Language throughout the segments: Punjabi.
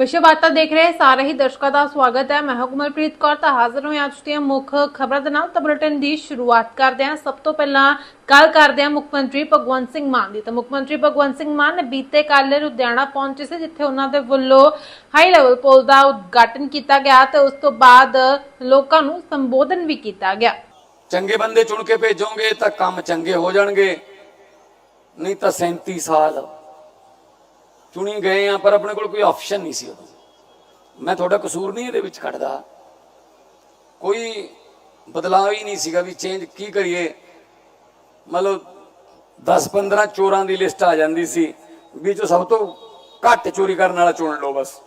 ਵਿਸ਼ਵ ਵਾਰਤਾ ਦੇਖ ਰਹੇ ਸਾਰੇ ਹੀ ਦਰਸ਼ਕਾਂ ਦਾ ਸਵਾਗਤ ਹੈ। ਮੈਂ ਹਾਂ ਕੌਰ, ਤਾਂ ਹਾਜ਼ਰ ਹਾਂ ਅੱਜ ਦੀਆਂ ਮੁੱਖ ਖਬਰਾਂ ਦੇ ਨਾਲ। ਤਾਂ ਬੁਲੇਟਿਨ ਦੀ ਸ਼ੁਰੂਆਤ ਕਰਦੇ ਹਾਂ। ਸਭ ਤੋਂ ਪਹਿਲਾਂ ਗੱਲ ਕਰਦੇ ਹਾਂ ਮੁੱਖ ਮੰਤਰੀ ਭਗਵੰਤ ਸਿੰਘ ਮਾਨ ਦੀ। ਤਾਂ ਮੁੱਖ ਮੰਤਰੀ ਭਗਵੰਤ ਸਿੰਘ ਮਾਨ ਨੇ ਬੀਤੇ ਕੱਲ੍ਹ ਲੁਧਿਆਣਾ ਪਹੁੰਚੇ ਸੀ, ਜਿੱਥੇ ਉਹਨਾਂ ਦੇ ਵੱਲੋਂ ਹਾਈ ਲੈਵਲ ਪੁਲ ਦਾ ਉਦਘਾਟਨ ਕੀਤਾ ਗਿਆ ਤੇ ਉਸ ਤੋਂ ਬਾਅਦ ਲੋਕਾਂ ਨੂੰ ਸੰਬੋਧਨ ਵੀ ਕੀਤਾ ਗਿਆ। ਚੰਗੇ ਬੰਦੇ ਚੁਣ ਕੇ ਭੇਜੋਗੇ ਤਾਂ ਕੰਮ ਚੰਗੇ ਹੋ ਜਾਣਗੇ, ਨਹੀਂ ਤਾਂ 37 ਸਾਲ ਚੁਣੀ ਗਏ ਆ, ਪਰ ਆਪਣੇ ਕੋਲ ਕੋਈ ਆਪਸ਼ਨ ਨਹੀਂ ਸੀ ਉਦੋਂ। ਮੈਂ ਤੁਹਾਡਾ ਕਸੂਰ ਨਹੀਂ ਇਹਦੇ ਵਿੱਚ ਕੱਢਦਾ। ਕੋਈ ਬਦਲਾਅ ਹੀ ਨਹੀਂ ਸੀਗਾ ਵੀ ਚੇਂਜ ਕੀ ਕਰੀਏ। ਮਤਲਬ 10-15 ਚੋਰਾਂ ਦੀ ਲਿਸਟ ਆ ਜਾਂਦੀ ਸੀ ਵੀ ਜੋ ਸਭ ਤੋਂ ਘੱਟ ਚੋਰੀ ਕਰਨ ਵਾਲਾ ਚੁਣ ਲਓ ਬਸ।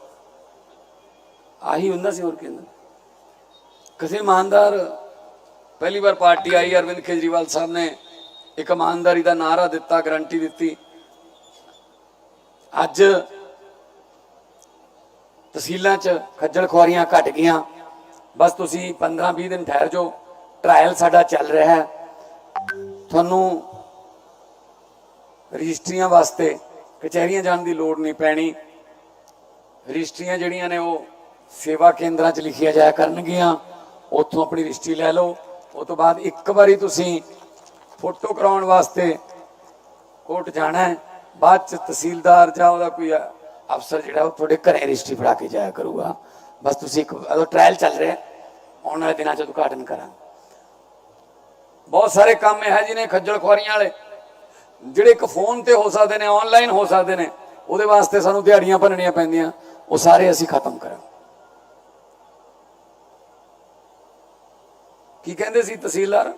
ਆਹੀ ਹੁੰਦਾ ਸੀ ਹੋਰ ਕੀ ਕਿਸੇ ਇਮਾਨਦਾਰ, ਪਹਿਲੀ ਵਾਰ ਪਾਰਟੀ ਆਈ, ਅਰਵਿੰਦ ਕੇਜਰੀਵਾਲ ਸਾਹਿਬ ਨੇ ਇੱਕ ਇਮਾਨਦਾਰੀ ਦਾ ਨਾਰਾ ਦਿੱਤਾ ਗਰੰਟੀ ਦਿੱਤੀ। ਅੱਜ ਤਹਿਸੀਲਾਂ 'ਚ ਖੱਜਲ ਖੁਆਰੀਆਂ ਘਟ ਗਈਆਂ। ਬਸ ਤੁਸੀਂ 15-20 ਦਿਨ ਠਹਿਰ ਜਾਓ। ਟ੍ਰਾਇਲ ਸਾਡਾ ਚੱਲ ਰਿਹਾ ਹੈ। ਤੁਹਾਨੂੰ ਰਜਿਸਟਰੀਆਂ ਵਾਸਤੇ ਕਚਹਿਰੀਆਂ ਜਾਣ ਦੀ ਲੋੜ ਨਹੀਂ ਪੈਣੀ। ਰਜਿਸਟਰੀਆਂ ਜਿਹੜੀਆਂ ਨੇ ਉਹ ਸੇਵਾ ਕੇਂਦਰਾਂ 'ਚ ਲਿਖੀਆਂ ਜਾਇਆ ਕਰਨਗੀਆਂ। ਉੱਥੋਂ ਆਪਣੀ ਰਜਿਸਟਰੀ ਲੈ ਲਓ। ਉਸ ਤੋਂ ਬਾਅਦ ਇੱਕ ਵਾਰੀ ਤੁਸੀਂ ਫੋਟੋ ਕਰਾਉਣ ਵਾਸਤੇ ਕੋਰਟ ਜਾਣਾ ਹੈ। ਬਾਅਦ 'ਚ ਤਹਿਸੀਲਦਾਰ ਜਾਂ ਉਹਦਾ ਕੋਈ ਅਫਸਰ ਜਿਹੜਾ ਉਹ ਤੁਹਾਡੇ ਘਰੇ ਰਜਿਸਟਰੀ ਫੜਾ ਕੇ ਜਾਇਆ ਕਰੂਗਾ। ਬਸ ਤੁਸੀਂ ਇੱਕ ਉਹ ਟ੍ਰਾਇਲ ਚੱਲ ਰਿਹਾ ਆਉਣ ਵਾਲੇ ਦਿਨਾਂ 'ਚ ਉਦਘਾਟਨ ਕਰਾਂ ਬਹੁਤ ਸਾਰੇ ਕੰਮ ਇਹ ਜਿਹਨੇ ਖੱਜਲ ਖੁਆਰੀਆਂ ਵਾਲੇ, ਜਿਹੜੇ ਇੱਕ ਫੋਨ ਤੇ ਹੋ ਸਕਦੇ ਨੇ ਆਨਲਾਈਨ ਹੋ ਸਕਦੇ ਨੇ, ਉਹਦੇ ਵਾਸਤੇ ਸਾਨੂੰ ਦਿਹਾੜੀਆਂ ਭੰਨਣੀਆਂ ਪੈਂਦੀਆਂ, ਉਹ ਸਾਰੇ ਅਸੀਂ ਖਤਮ ਕਰਾਂ ਕੀ ਕਹਿੰਦੇ ਸੀ ਤਹਿਸੀਲਦਾਰ?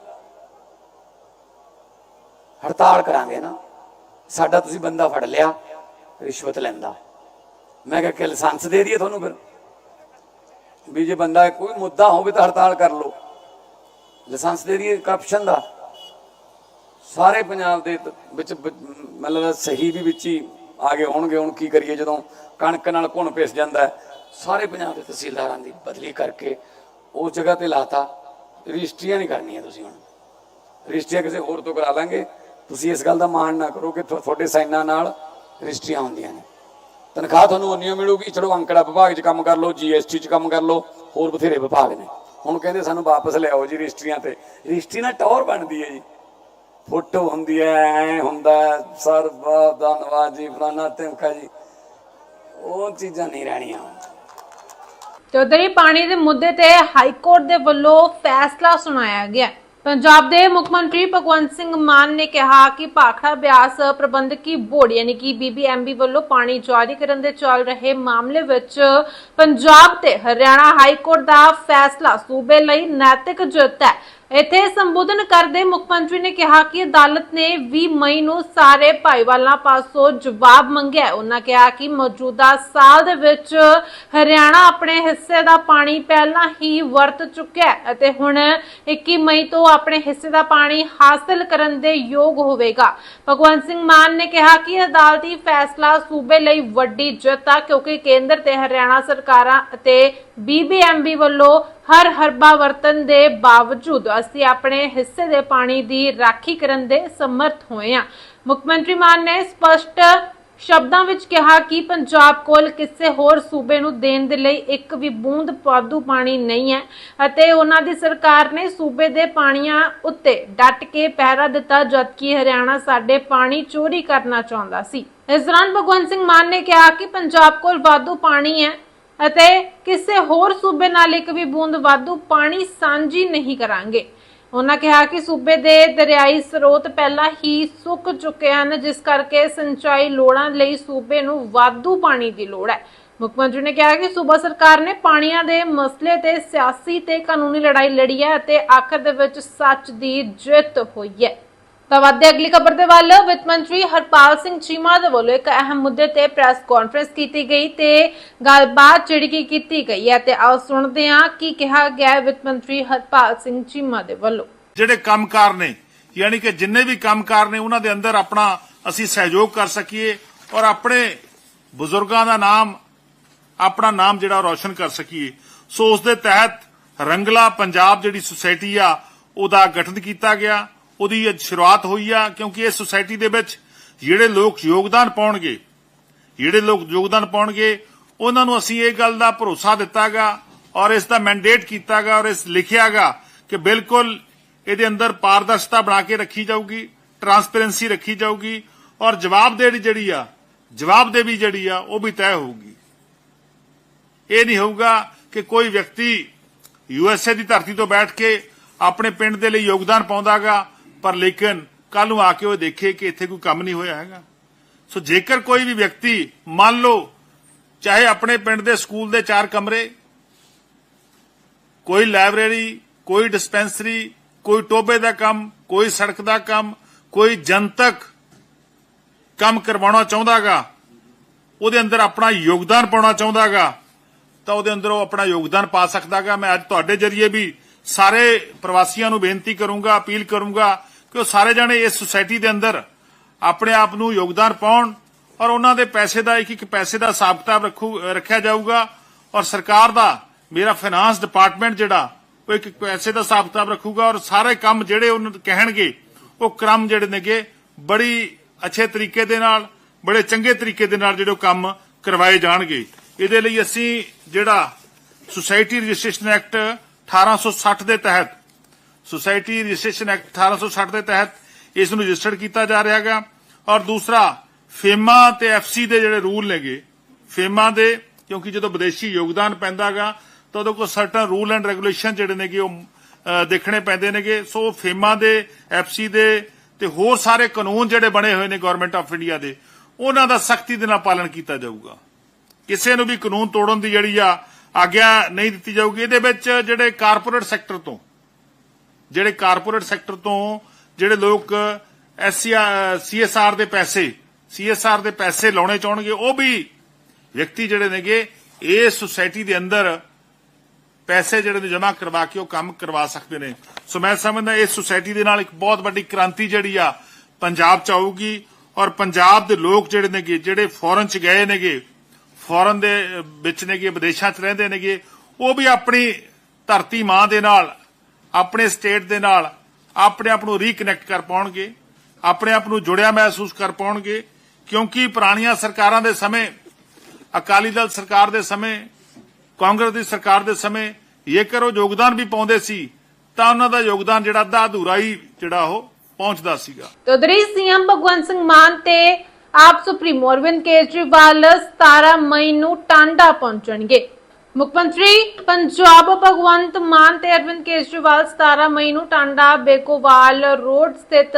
ਹੜਤਾਲ ਕਰਾਂਗੇ ਨਾ। ਸਾਡਾ ਤੁਸੀਂ ਬੰਦਾ ਫੜ ਲਿਆ, ਰਿਸ਼ਵਤ ਲੈਂਦਾ। ਮੈਂ ਕਿਹਾ ਕਿ ਲਾਇਸੈਂਸ ਦੇ ਦਈਏ ਤੁਹਾਨੂੰ ਫਿਰ। ਵੀ ਜੇ ਬੰਦਾ ਕੋਈ ਮੁੱਦਾ ਹੋਵੇ ਤਾਂ ਹੜਤਾਲ ਕਰ ਲਓ। ਲਾਇਸੈਂਸ ਦੇ ਦਈਏ ਕਰਪਸ਼ਨ ਦਾ। ਸਾਰੇ ਪੰਜਾਬ ਦੇ ਵਿੱਚ ਮਤਲਬ ਸਹੀ ਵੀ ਵਿੱਚ ਹੀ ਆ ਗਏ ਹੋਣਗੇ। ਹੁਣ ਕੀ ਕਰੀਏ, ਜਦੋਂ ਕਣਕ ਨਾਲ ਘੁਣ ਪਿਸ ਜਾਂਦਾ ਸਾਰੇ ਪੰਜਾਬ ਦੇ ਤਹਿਸੀਲਦਾਰਾਂ ਦੀ ਬਦਲੀ ਕਰਕੇ ਉਸ ਜਗ੍ਹਾ ਤੇ ਲਾਤਾ। ਰਜਿਸਟਰੀਆਂ ਨਹੀਂ ਕਰਨੀਆਂ ਤੁਸੀਂ ਹੁਣ। ਰਜਿਸਟਰੀਆਂ ਕਿਸੇ ਹੋਰ ਤੋਂ ਕਰਾ ਲਾਂਗੇ। ਤੁਸੀਂ ਇਸ ਗੱਲ ਦਾ ਮਾਣ ਨਾ ਕਰੋ ਕਿ ਤੁਹਾਡੇ ਸਾਈਨਾਂ ਨਾਲ ਰਜਿਸਟਰੀਆਂ ਹੁੰਦੀਆਂ ਨੇ। ਤਨਖਾਹ ਤੁਹਾਨੂੰ ਉਨੀ ਮਿਲੂਗੀ, ਚਲੋ ਅੰਕੜਾ ਵਿਭਾਗ 'ਚ ਕੰਮ ਕਰ ਲਓ ਜੀਐਸਟੀ 'ਚ ਕੰਮ ਕਰ ਲਓ, ਹੋਰ ਬਥੇਰੇ ਵਿਭਾਗ ਨੇ। ਹੁਣ ਕਹਿੰਦੇ ਸਾਨੂੰ ਵਾਪਸ ਲਿਆਓ ਜੀ ਰਜਿਸਟਰੀਆਂ ਤੇ। ਰਜਿਸਟਰੀ ਨਾਲ ਟੌਰ ਬਣਦੀ ਹੈ ਜੀ। ਫੋਟੋ ਹੁੰਦੀ ਹੈ, ਐ ਹੁੰਦਾ ਸਰ ਬਹੁਤ ਧੰਨਵਾਦ ਜੀ, ਫਲਾਨਾ ਧਮਕਾ ਜੀ। ਉਹ ਚੀਜ਼ਾਂ ਨਹੀਂ ਰਹਿਣੀਆਂ। ਚੌਧਰੀ, ਪਾਣੀ ਦੇ ਮੁੱਦੇ ਤੇ ਹਾਈ ਕੋਰਟ ਦੇ ਵੱਲੋਂ ਫੈਸਲਾ ਸੁਣਾਇਆ ਗਿਆ। ਪੰਜਾਬ ਦੇ ਮੁੱਖ ਮੰਤਰੀ ਭਗਵੰਤ ਸਿੰਘ ਮਾਨ ਨੇ ਕਿਹਾ ਕਿ ਭਾਖੜਾ ਬਿਆਸ ਪ੍ਰਬੰਧਕੀ ਬੋਰਡ, ਯਾਨੀ ਕਿ ਬੀਬੀਐਮਬੀ ਵੱਲੋਂ ਪਾਣੀ ਜਾਰੀ ਕਰਨ ਦੇ ਚੱਲ ਰਹੇ ਮਾਮਲੇ ਵਿੱਚ ਪੰਜਾਬ ਤੇ ਹਰਿਆਣਾ ਹਾਈ ਕੋਰਟ ਦਾ ਫੈਸਲਾ ਸੂਬੇ ਲਈ ਨੈਤਿਕ ਜਿੱਤ ਹੈ। ਇੱਥੇ ਸੰਬੋਧਨ ਕਰਦੇ ਮੁੱਖ ਮੰਤਰੀ ਨੇ ਕਿਹਾ ਕਿ ਅਦਾਲਤ ਨੇ 20 ਮਈ ਨੂੰ ਸਾਰੇ ਭਾਈਵਾਲਾਂ ਪਾਸੋਂ ਜਵਾਬ ਮੰਗਿਆ। ਉਹਨਾਂ ਕਿਹਾ ਕਿ ਮੌਜੂਦਾ ਸਾਲ ਦੇ ਵਿੱਚ ਹਰਿਆਣਾ ਆਪਣੇ ਹਿੱਸੇ ਦਾ ਪਾਣੀ ਪਹਿਲਾਂ ਹੀ ਵਰਤ ਚੁੱਕਿਆ ਹੈ ਅਤੇ ਹੁਣ 21 ਮਈ ਤੋਂ ਆਪਣੇ ਹਿੱਸੇ ਦਾ ਪਾਣੀ ਹਾਸਲ ਕਰਨ ਦੇ ਯੋਗ ਹੋਵੇਗਾ। ਭਗਵੰਤ ਸਿੰਘ ਮਾਨ ਨੇ ਕਿਹਾ ਕਿ ਅਦਾਲਤੀ ਫੈਸਲਾ ਸੂਬੇ ਲਈ ਵੱਡੀ ਜਿੱਤ ਆ, ਕਿਉਂਕਿ ਕੇਂਦਰ ਤੇ ਹਰਿਆਣਾ ਸਰਕਾਰਾਂ ਅਤੇ ਬੀਬੀਐਮਬੀ ਵੱਲੋਂ ਹਰ ਹਰਬਾ ਵਰਤਨ ਦੇ ਬਾਵਜੂਦ ਅਸੀਂ ਆਪਣੇ ਹਿੱਸੇ ਦੇ ਪਾਣੀ ਦੀ ਰਾਖੀ ਕਰਨ ਦੇ ਸਮਰਥ ਹੋਏ ਹਾਂ। ਮੁੱਖ ਮੰਤਰੀ ਮਾਨ ਨੇ ਸਪਸ਼ਟ ਸ਼ਬਦਾਂ ਵਿੱਚ ਕਿਹਾ ਕਿ ਪੰਜਾਬ ਕੋਲ ਕਿਸੇ ਹੋਰ ਸੂਬੇ ਨੂੰ ਦੇਣ ਦੇ ਲਈ ਇੱਕ ਵੀ ਬੂੰਦ ਵਾਧੂ ਪਾਣੀ ਨਹੀਂ ਹੈ ਅਤੇ ਉਹਨਾਂ ਦੀ ਸਰਕਾਰ ਨੇ ਸੂਬੇ ਦੇ ਪਾਣੀਆਂ ਉੱਤੇ ਡਟ ਕੇ ਪਹਿਰਾ ਦਿੱਤਾ, ਜਦਕਿ ਹਰਿਆਣਾ ਸਾਡੇ ਪਾਣੀ ਚੋਰੀ ਕਰਨਾ ਚਾਹੁੰਦਾ ਸੀ। ਇਸ ਦੌਰਾਨ ਭਗਵੰਤ ਸਿੰਘ ਮਾਨ ਨੇ ਕਿਹਾ ਕਿ ਪੰਜਾਬ ਕੋਲ ਵਾਧੂ ਪਾਣੀ ਹੈ ਅਤੇ ਕਿਸੇ ਹੋਰ ਸੂਬੇ ਨਾਲ ਇੱਕ ਵੀ ਬੂੰਦ ਵਾਧੂ ਪਾਣੀ ਸਾਂਝੀ ਨਹੀਂ ਕਰਾਂਗੇ। ਉਹਨਾਂ ਕਿਹਾ ਕਿ ਸੂਬੇ ਦੇ ਦਰਿਆਈ ਸਰੋਤ ਪਹਿਲਾਂ ਹੀ ਸੁੱਕ ਚੁੱਕੇ ਹਨ, ਜਿਸ ਕਰਕੇ ਸਿੰਚਾਈ ਲੋੜਾਂ ਲਈ ਸੂਬੇ ਨੂੰ ਵਾਧੂ ਪਾਣੀ ਦੀ ਲੋੜ ਹੈ। ਮੁੱਖ ਮੰਤਰੀ ਨੇ ਕਿਹਾ ਕਿ ਸੂਬਾ ਸਰਕਾਰ ਨੇ ਪਾਣੀਆਂ ਦੇ ਮਸਲੇ ਤੇ ਸਿਆਸੀ ਤੇ ਕਾਨੂੰਨੀ ਲੜਾਈ ਲੜੀ ਹੈ ਅਤੇ ਆਖਰ ਦੇ ਵਿੱਚ ਸੱਚ ਦੀ ਜਿੱਤ ਹੋਈ ਹੈ। ਤਾਂ ਵੱਧਦੇ ਅਗਲੀ ਖਬਰ ਦੇ ਵੱਲ ਵਿੱਤ ਮੰਤਰੀ ਹਰਪਾਲ ਸਿੰਘ ਚੀਮਾ ਦੇ ਵੱਲੋਂ ਇੱਕ ਅਹਿਮ ਮੁੱਦੇ ਤੇ ਪ੍ਰੈਸ ਕਾਨਫਰੰਸ ਕੀਤੀ ਗਈ ਤੇ ਗੱਲਬਾਤ ਜਿਹੜੀ ਕਿ ਕੀਤੀ ਗਈ ਹੈ ਤੇ ਆਓ ਸੁਣਦੇ ਹਾਂ ਕੀ ਕਿਹਾ ਗਿਆ ਵਿੱਤ ਮੰਤਰੀ ਹਰਪਾਲ ਸਿੰਘ ਚੀਮਾ ਦੇ ਵੱਲੋਂ। ਜਿਹੜੇ ਕੰਮਕਾਰ ਨੇ, ਯਾਨੀ ਕਿ ਜਿੰਨੇ ਵੀ ਕੰਮਕਾਰ ਨੇ, ਉਹਨਾਂ ਦੇ ਅੰਦਰ ਆਪਣਾ ਅਸੀਂ ਸਹਿਯੋਗ ਕਰ ਸਕੀਏ ਔਰ ਆਪਣੇ ਬਜ਼ੁਰਗਾਂ ਦਾ ਨਾਮ, ਆਪਣਾ ਨਾਮ ਜਿਹੜਾ ਰੌਸ਼ਨ ਕਰ ਸਕੀਏ। ਸੋ ਉਸ ਦੇ ਤਹਿਤ ਰੰਗਲਾ ਪੰਜਾਬ ਜਿਹੜੀ ਸੁਸਾਇਟੀ ਆ, ਉਹਦਾ ਗਠਨ ਕੀਤਾ ਗਿਆ। ਉਹਦੀ ਅੱਜ ਸ਼ੁਰੂਆਤ ਹੋਈ ਆ, ਕਿਉਂਕਿ ਇਸ ਸੁਸਾਇਟੀ ਦੇ ਵਿੱਚ ਜਿਹੜੇ ਲੋਕ ਯੋਗਦਾਨ ਪਾਉਣਗੇ, ਜਿਹੜੇ ਲੋਕ ਯੋਗਦਾਨ ਪਾਉਣਗੇ, ਉਹਨਾਂ ਨੂੰ ਅਸੀਂ ਇਹ ਗੱਲ ਦਾ ਭਰੋਸਾ ਦਿੱਤਾਗਾ ਔਰ ਇਸ ਦਾ ਮੈਂਡੇਟ ਕੀਤਾਗਾ ਔਰ ਇਸ ਲਿਖਿਆਗਾ ਕਿ ਬਿਲਕੁਲ ਇਹਦੇ ਅੰਦਰ ਪਾਰਦਰਸ਼ਤਾ ਬਣਾ ਕੇ ਰੱਖੀ ਜਾਊਗੀ ਟਰਾਂਸਪੇਰੈਂਸੀ ਰੱਖੀ ਜਾਊਗੀ ਔਰ ਜਵਾਬਦੇਹੀ ਜਿਹੜੀ ਆ, ਜਵਾਬਦੇਹੀ ਜਿਹੜੀ ਆ, ਉਹ ਵੀ ਤੈਅ ਹੋਊਗੀ। ਇਹ ਨਹੀਂ ਹੋਊਗਾ ਕਿ ਕੋਈ ਵਿਅਕਤੀ ਯੂਐਸਏ ਦੀ ਧਰਤੀ ਤੋਂ ਬੈਠ ਕੇ ਆਪਣੇ ਪਿੰਡ ਦੇ ਲਈ ਯੋਗਦਾਨ ਪਾਉਂਦਾਗਾ ਪਰ ਲੇਕਿਨ ਕੱਲ ਨੂੰ ਆ ਕੇ ਉਹ ਦੇਖੇ ਕਿ ਇੱਥੇ ਕੋਈ ਕੰਮ ਨਹੀਂ ਹੋਇਆ ਹੈਗਾ। ਸੋ ਜੇਕਰ ਕੋਈ ਵੀ ਵਿਅਕਤੀ ਮੰਨ ਲਓ, ਚਾਹੇ ਆਪਣੇ ਪਿੰਡ ਦੇ ਸਕੂਲ ਦੇ ਚਾਰ ਕਮਰੇ, ਕੋਈ ਲਾਇਬ੍ਰੇਰੀ, ਕੋਈ ਡਿਸਪੈਂਸਰੀ, ਕੋਈ ਟੋਬੇ ਦਾ ਕੰਮ, ਕੋਈ ਸੜਕ ਦਾ ਕੰਮ, ਕੋਈ ਜਨਤਕ ਕੰਮ ਕਰਵਾਉਣਾ ਚਾਹੁੰਦਾਗਾ, ਉਹਦੇ ਅੰਦਰ ਆਪਣਾ ਯੋਗਦਾਨ ਪਾਉਣਾ ਚਾਹੁੰਦਾਗਾ, ਤਾਂ ਉਹਦੇ ਅੰਦਰ ਉਹ ਆਪਣਾ ਯੋਗਦਾਨ ਪਾ ਸਕਦਾਗਾ। ਮੈਂ ਅੱਜ ਤੁਹਾਡੇ ਜਰੀਏ ਵੀ ਸਾਰੇ ਪ੍ਰਵਾਸੀਆਂ ਨੂੰ ਬੇਨਤੀ ਕਰੂੰਗਾ, ਅਪੀਲ ਕਰੂੰਗਾ ਕਿ ਉਹ ਸਾਰੇ ਜਣੇ ਇਸ ਸੁਸਾਇਟੀ ਦੇ ਅੰਦਰ ਆਪਣੇ ਆਪ ਨੂੰ ਯੋਗਦਾਨ ਪਾਉਣ ਔਰ ਉਹਨਾਂ ਦੇ ਪੈਸੇ ਦਾ ਇੱਕ ਇੱਕ ਪੈਸੇ ਦਾ ਹਿਸਾਬ ਕਿਤਾਬ ਰੱਖੂ, ਰੱਖਿਆ ਜਾਊਗਾ ਔਰ ਸਰਕਾਰ ਦਾ, ਮੇਰਾ ਫਾਈਨਾਂਸ ਡਿਪਾਰਟਮੈਂਟ ਜਿਹੜਾ, ਉਹ ਇੱਕ ਪੈਸੇ ਦਾ ਹਿਸਾਬ ਕਿਤਾਬ ਰੱਖੂਗਾ ਔਰ ਸਾਰੇ ਕੰਮ ਜਿਹੜੇ ਉਹਨਾਂ ਨੂੰ ਕਹਿਣਗੇ, ਉਹ ਕ੍ਰਮ ਜਿਹੜੇ ਨੇਗੇ, ਬੜੀ ਅੱਛੇ ਤਰੀਕੇ ਦੇ ਨਾਲ, ਬੜੇ ਚੰਗੇ ਤਰੀਕੇ ਦੇ ਨਾਲ ਜਿਹੜੇ ਉਹ ਕੰਮ ਕਰਵਾਏ ਜਾਣਗੇ। ਇਹਦੇ ਲਈ ਅਸੀਂ ਜਿਹੜਾ ਸੁਸਾਇਟੀ ਰਜਿਸਟ੍ਰੇਸ਼ਨ ਐਕਟ 1860 ਦੇ ਤਹਿਤ ਸੁਸਾਇਟੀ ਰਜਿਸਟ੍ਰੇਸ਼ਨ ਐਕਟ 1860 ਦੇ ਤਹਿਤ ਇਸ ਨੂੰ ਰਜਿਸਟਰਡ ਕੀਤਾ ਜਾ ਰਿਹਾ ਹੈਗਾ। ਔਰ ਦੂਸਰਾ, ਫੇਮਾ ਤੇ ਐਫਸੀ ਦੇ ਜਿਹੜੇ ਰੂਲ ਨੇਗੇ, ਫੇਮਾ ਦੇ, ਕਿਉਂਕਿ ਜਦੋਂ ਵਿਦੇਸ਼ੀ ਯੋਗਦਾਨ ਪੈਂਦਾਗਾ ਤਾਂ ਉਹਦੇ ਕੋਲ ਸਰਟਨ ਰੂਲ ਐਂਡ ਰੈਗੂਲੇਸ਼ਨ ਜਿਹੜੇ ਨੇਗੇ ਉਹ ਦੇਖਣੇ ਪੈਂਦੇ ਨੇਗੇ। ਸੋ ਫੇਮਾ ਦੇ, ਐਫਸੀ ਦੇ ਤੇ ਹੋਰ ਸਾਰੇ ਕਾਨੂੰਨ ਜਿਹੜੇ ਬਣੇ ਹੋਏ ਨੇ ਗਵਰਨਮੈਂਟ ਆਫ ਇੰਡੀਆ ਦੇ, ਉਹਨਾਂ ਦਾ ਸਖਤੀ ਦੇ ਨਾਲ ਪਾਲਣ ਕੀਤਾ ਜਾਊਗਾ। ਕਿਸੇ ਨੂੰ ਵੀ ਕਾਨੂੰਨ ਤੋੜਨ ਦੀ ਜਿਹੜੀ ਆ ਆਗਿਆ ਨਹੀਂ ਦਿੱਤੀ ਜਾਊਗੀ। ਇਹਦੇ ਵਿੱਚ ਜਿਹੜੇ ਕਾਰਪੋਰੇਟ ਸੈਕਟਰ ਤੋਂ ਜਿਹੜੇ ਕਾਰਪੋਰੇਟ ਸੈਕਟਰ ਤੋਂ ਜਿਹੜੇ ਲੋਕ ਸੀਐਸਆਰ ਦੇ ਪੈਸੇ ਸੀਐਸਆਰ ਦੇ ਪੈਸੇ ਲਾਉਣੇ ਚਾਹਣਗੇ, ਉਹ ਵੀ ਵਿਅਕਤੀ ਜਿਹੜੇ ਨੇਗੇ ਇਸ ਸੁਸਾਇਟੀ ਦੇ ਅੰਦਰ ਪੈਸੇ ਜਿਹੜੇ ਨੇ ਜਮ੍ਹਾਂ ਕਰਵਾ ਕੇ ਉਹ ਕੰਮ ਕਰਵਾ ਸਕਦੇ ਨੇ। ਸੋ ਮੈਂ ਸਮਝਦਾ ਇਸ ਸੁਸਾਇਟੀ ਦੇ ਨਾਲ ਇੱਕ ਬਹੁਤ ਵੱਡੀ ਕ੍ਰਾਂਤੀ ਜਿਹੜੀ ਆ ਪੰਜਾਬ ਚ ਆਊਗੀ ਔਰ ਪੰਜਾਬ ਦੇ ਲੋਕ ਜਿਹੜੇ ਨੇਗੇ, ਜਿਹੜੇ ਫੋਰਨ ਚ ਗਏ ਨੇਗੇ ਫੋਰਨ ਦੇ ਵਿੱਚ ਨੇਗੇ, ਵਿਦੇਸ਼ਾਂ ਚ ਰਹਿੰਦੇ ਨੇਗੇ, ਉਹ ਵੀ ਆਪਣੀ ਧਰਤੀ ਮਾਂ ਦੇ ਨਾਲ ਆਪਣੇ ਸਟੇਟ ਦੇ ਨਾਲ ਆਪਣੇ ਆਪ ਨੂੰ ਰੀਕਨੈਕਟ ਕਰ ਪਾਉਣਗੇ, ਆਪਣੇ ਆਪ ਨੂੰ ਜੁੜਿਆ ਮਹਿਸੂਸ ਕਰ ਪਾਉਣਗੇ, ਕਿਉਂਕਿ ਪੁਰਾਣੀਆਂ ਸਰਕਾਰਾਂ ਦੇ ਸਮੇਂ, ਅਕਾਲੀ ਦਲ ਸਰਕਾਰ ਦੇ ਸਮੇਂ, ਕਾਂਗਰਸ ਦੀ ਸਰਕਾਰ ਦੇ ਸਮੇਂ, ਜੇਕਰ ਉਹ ਯੋਗਦਾਨ ਵੀ ਪਾਉਂਦੇ ਸੀ, ਤਾਂ ਉਹਨਾਂ ਦਾ ਯੋਗਦਾਨ ਜਿਹੜਾ ਅੱਧਾ ਅਧੂਰਾ ਹੀ ਜਿਹੜਾ ਉਹ ਪਹੁੰਚਦਾ ਸੀਗਾ। ਤੇ ਸੀਐਮ ਭਗਵੰਤ ਸਿੰਘ ਮਾਨ ਤੇ ਆਪ ਸੁਪਰੀਮੋ ਅਰਵਿੰਦ ਕੇਜਰੀਵਾਲ 17 ਮਈ ਨੂੰ ਟਾਂਡਾ ਪਹੁੰਚਣਗੇ। ਮੁੱਖ ਮੰਤਰੀ, ਪੰਜਾਬ ਭਗਵੰਤ ਮਾਨ ਤੇ ਅਰਵਿੰਦ ਕੇਜਰੀਵਾਲ 17 ਮਈ ਨੂੰ ਟਾਂਡਾ ਬੇਕੋਵਾਲ ਰੋਡ ਸਥਿਤ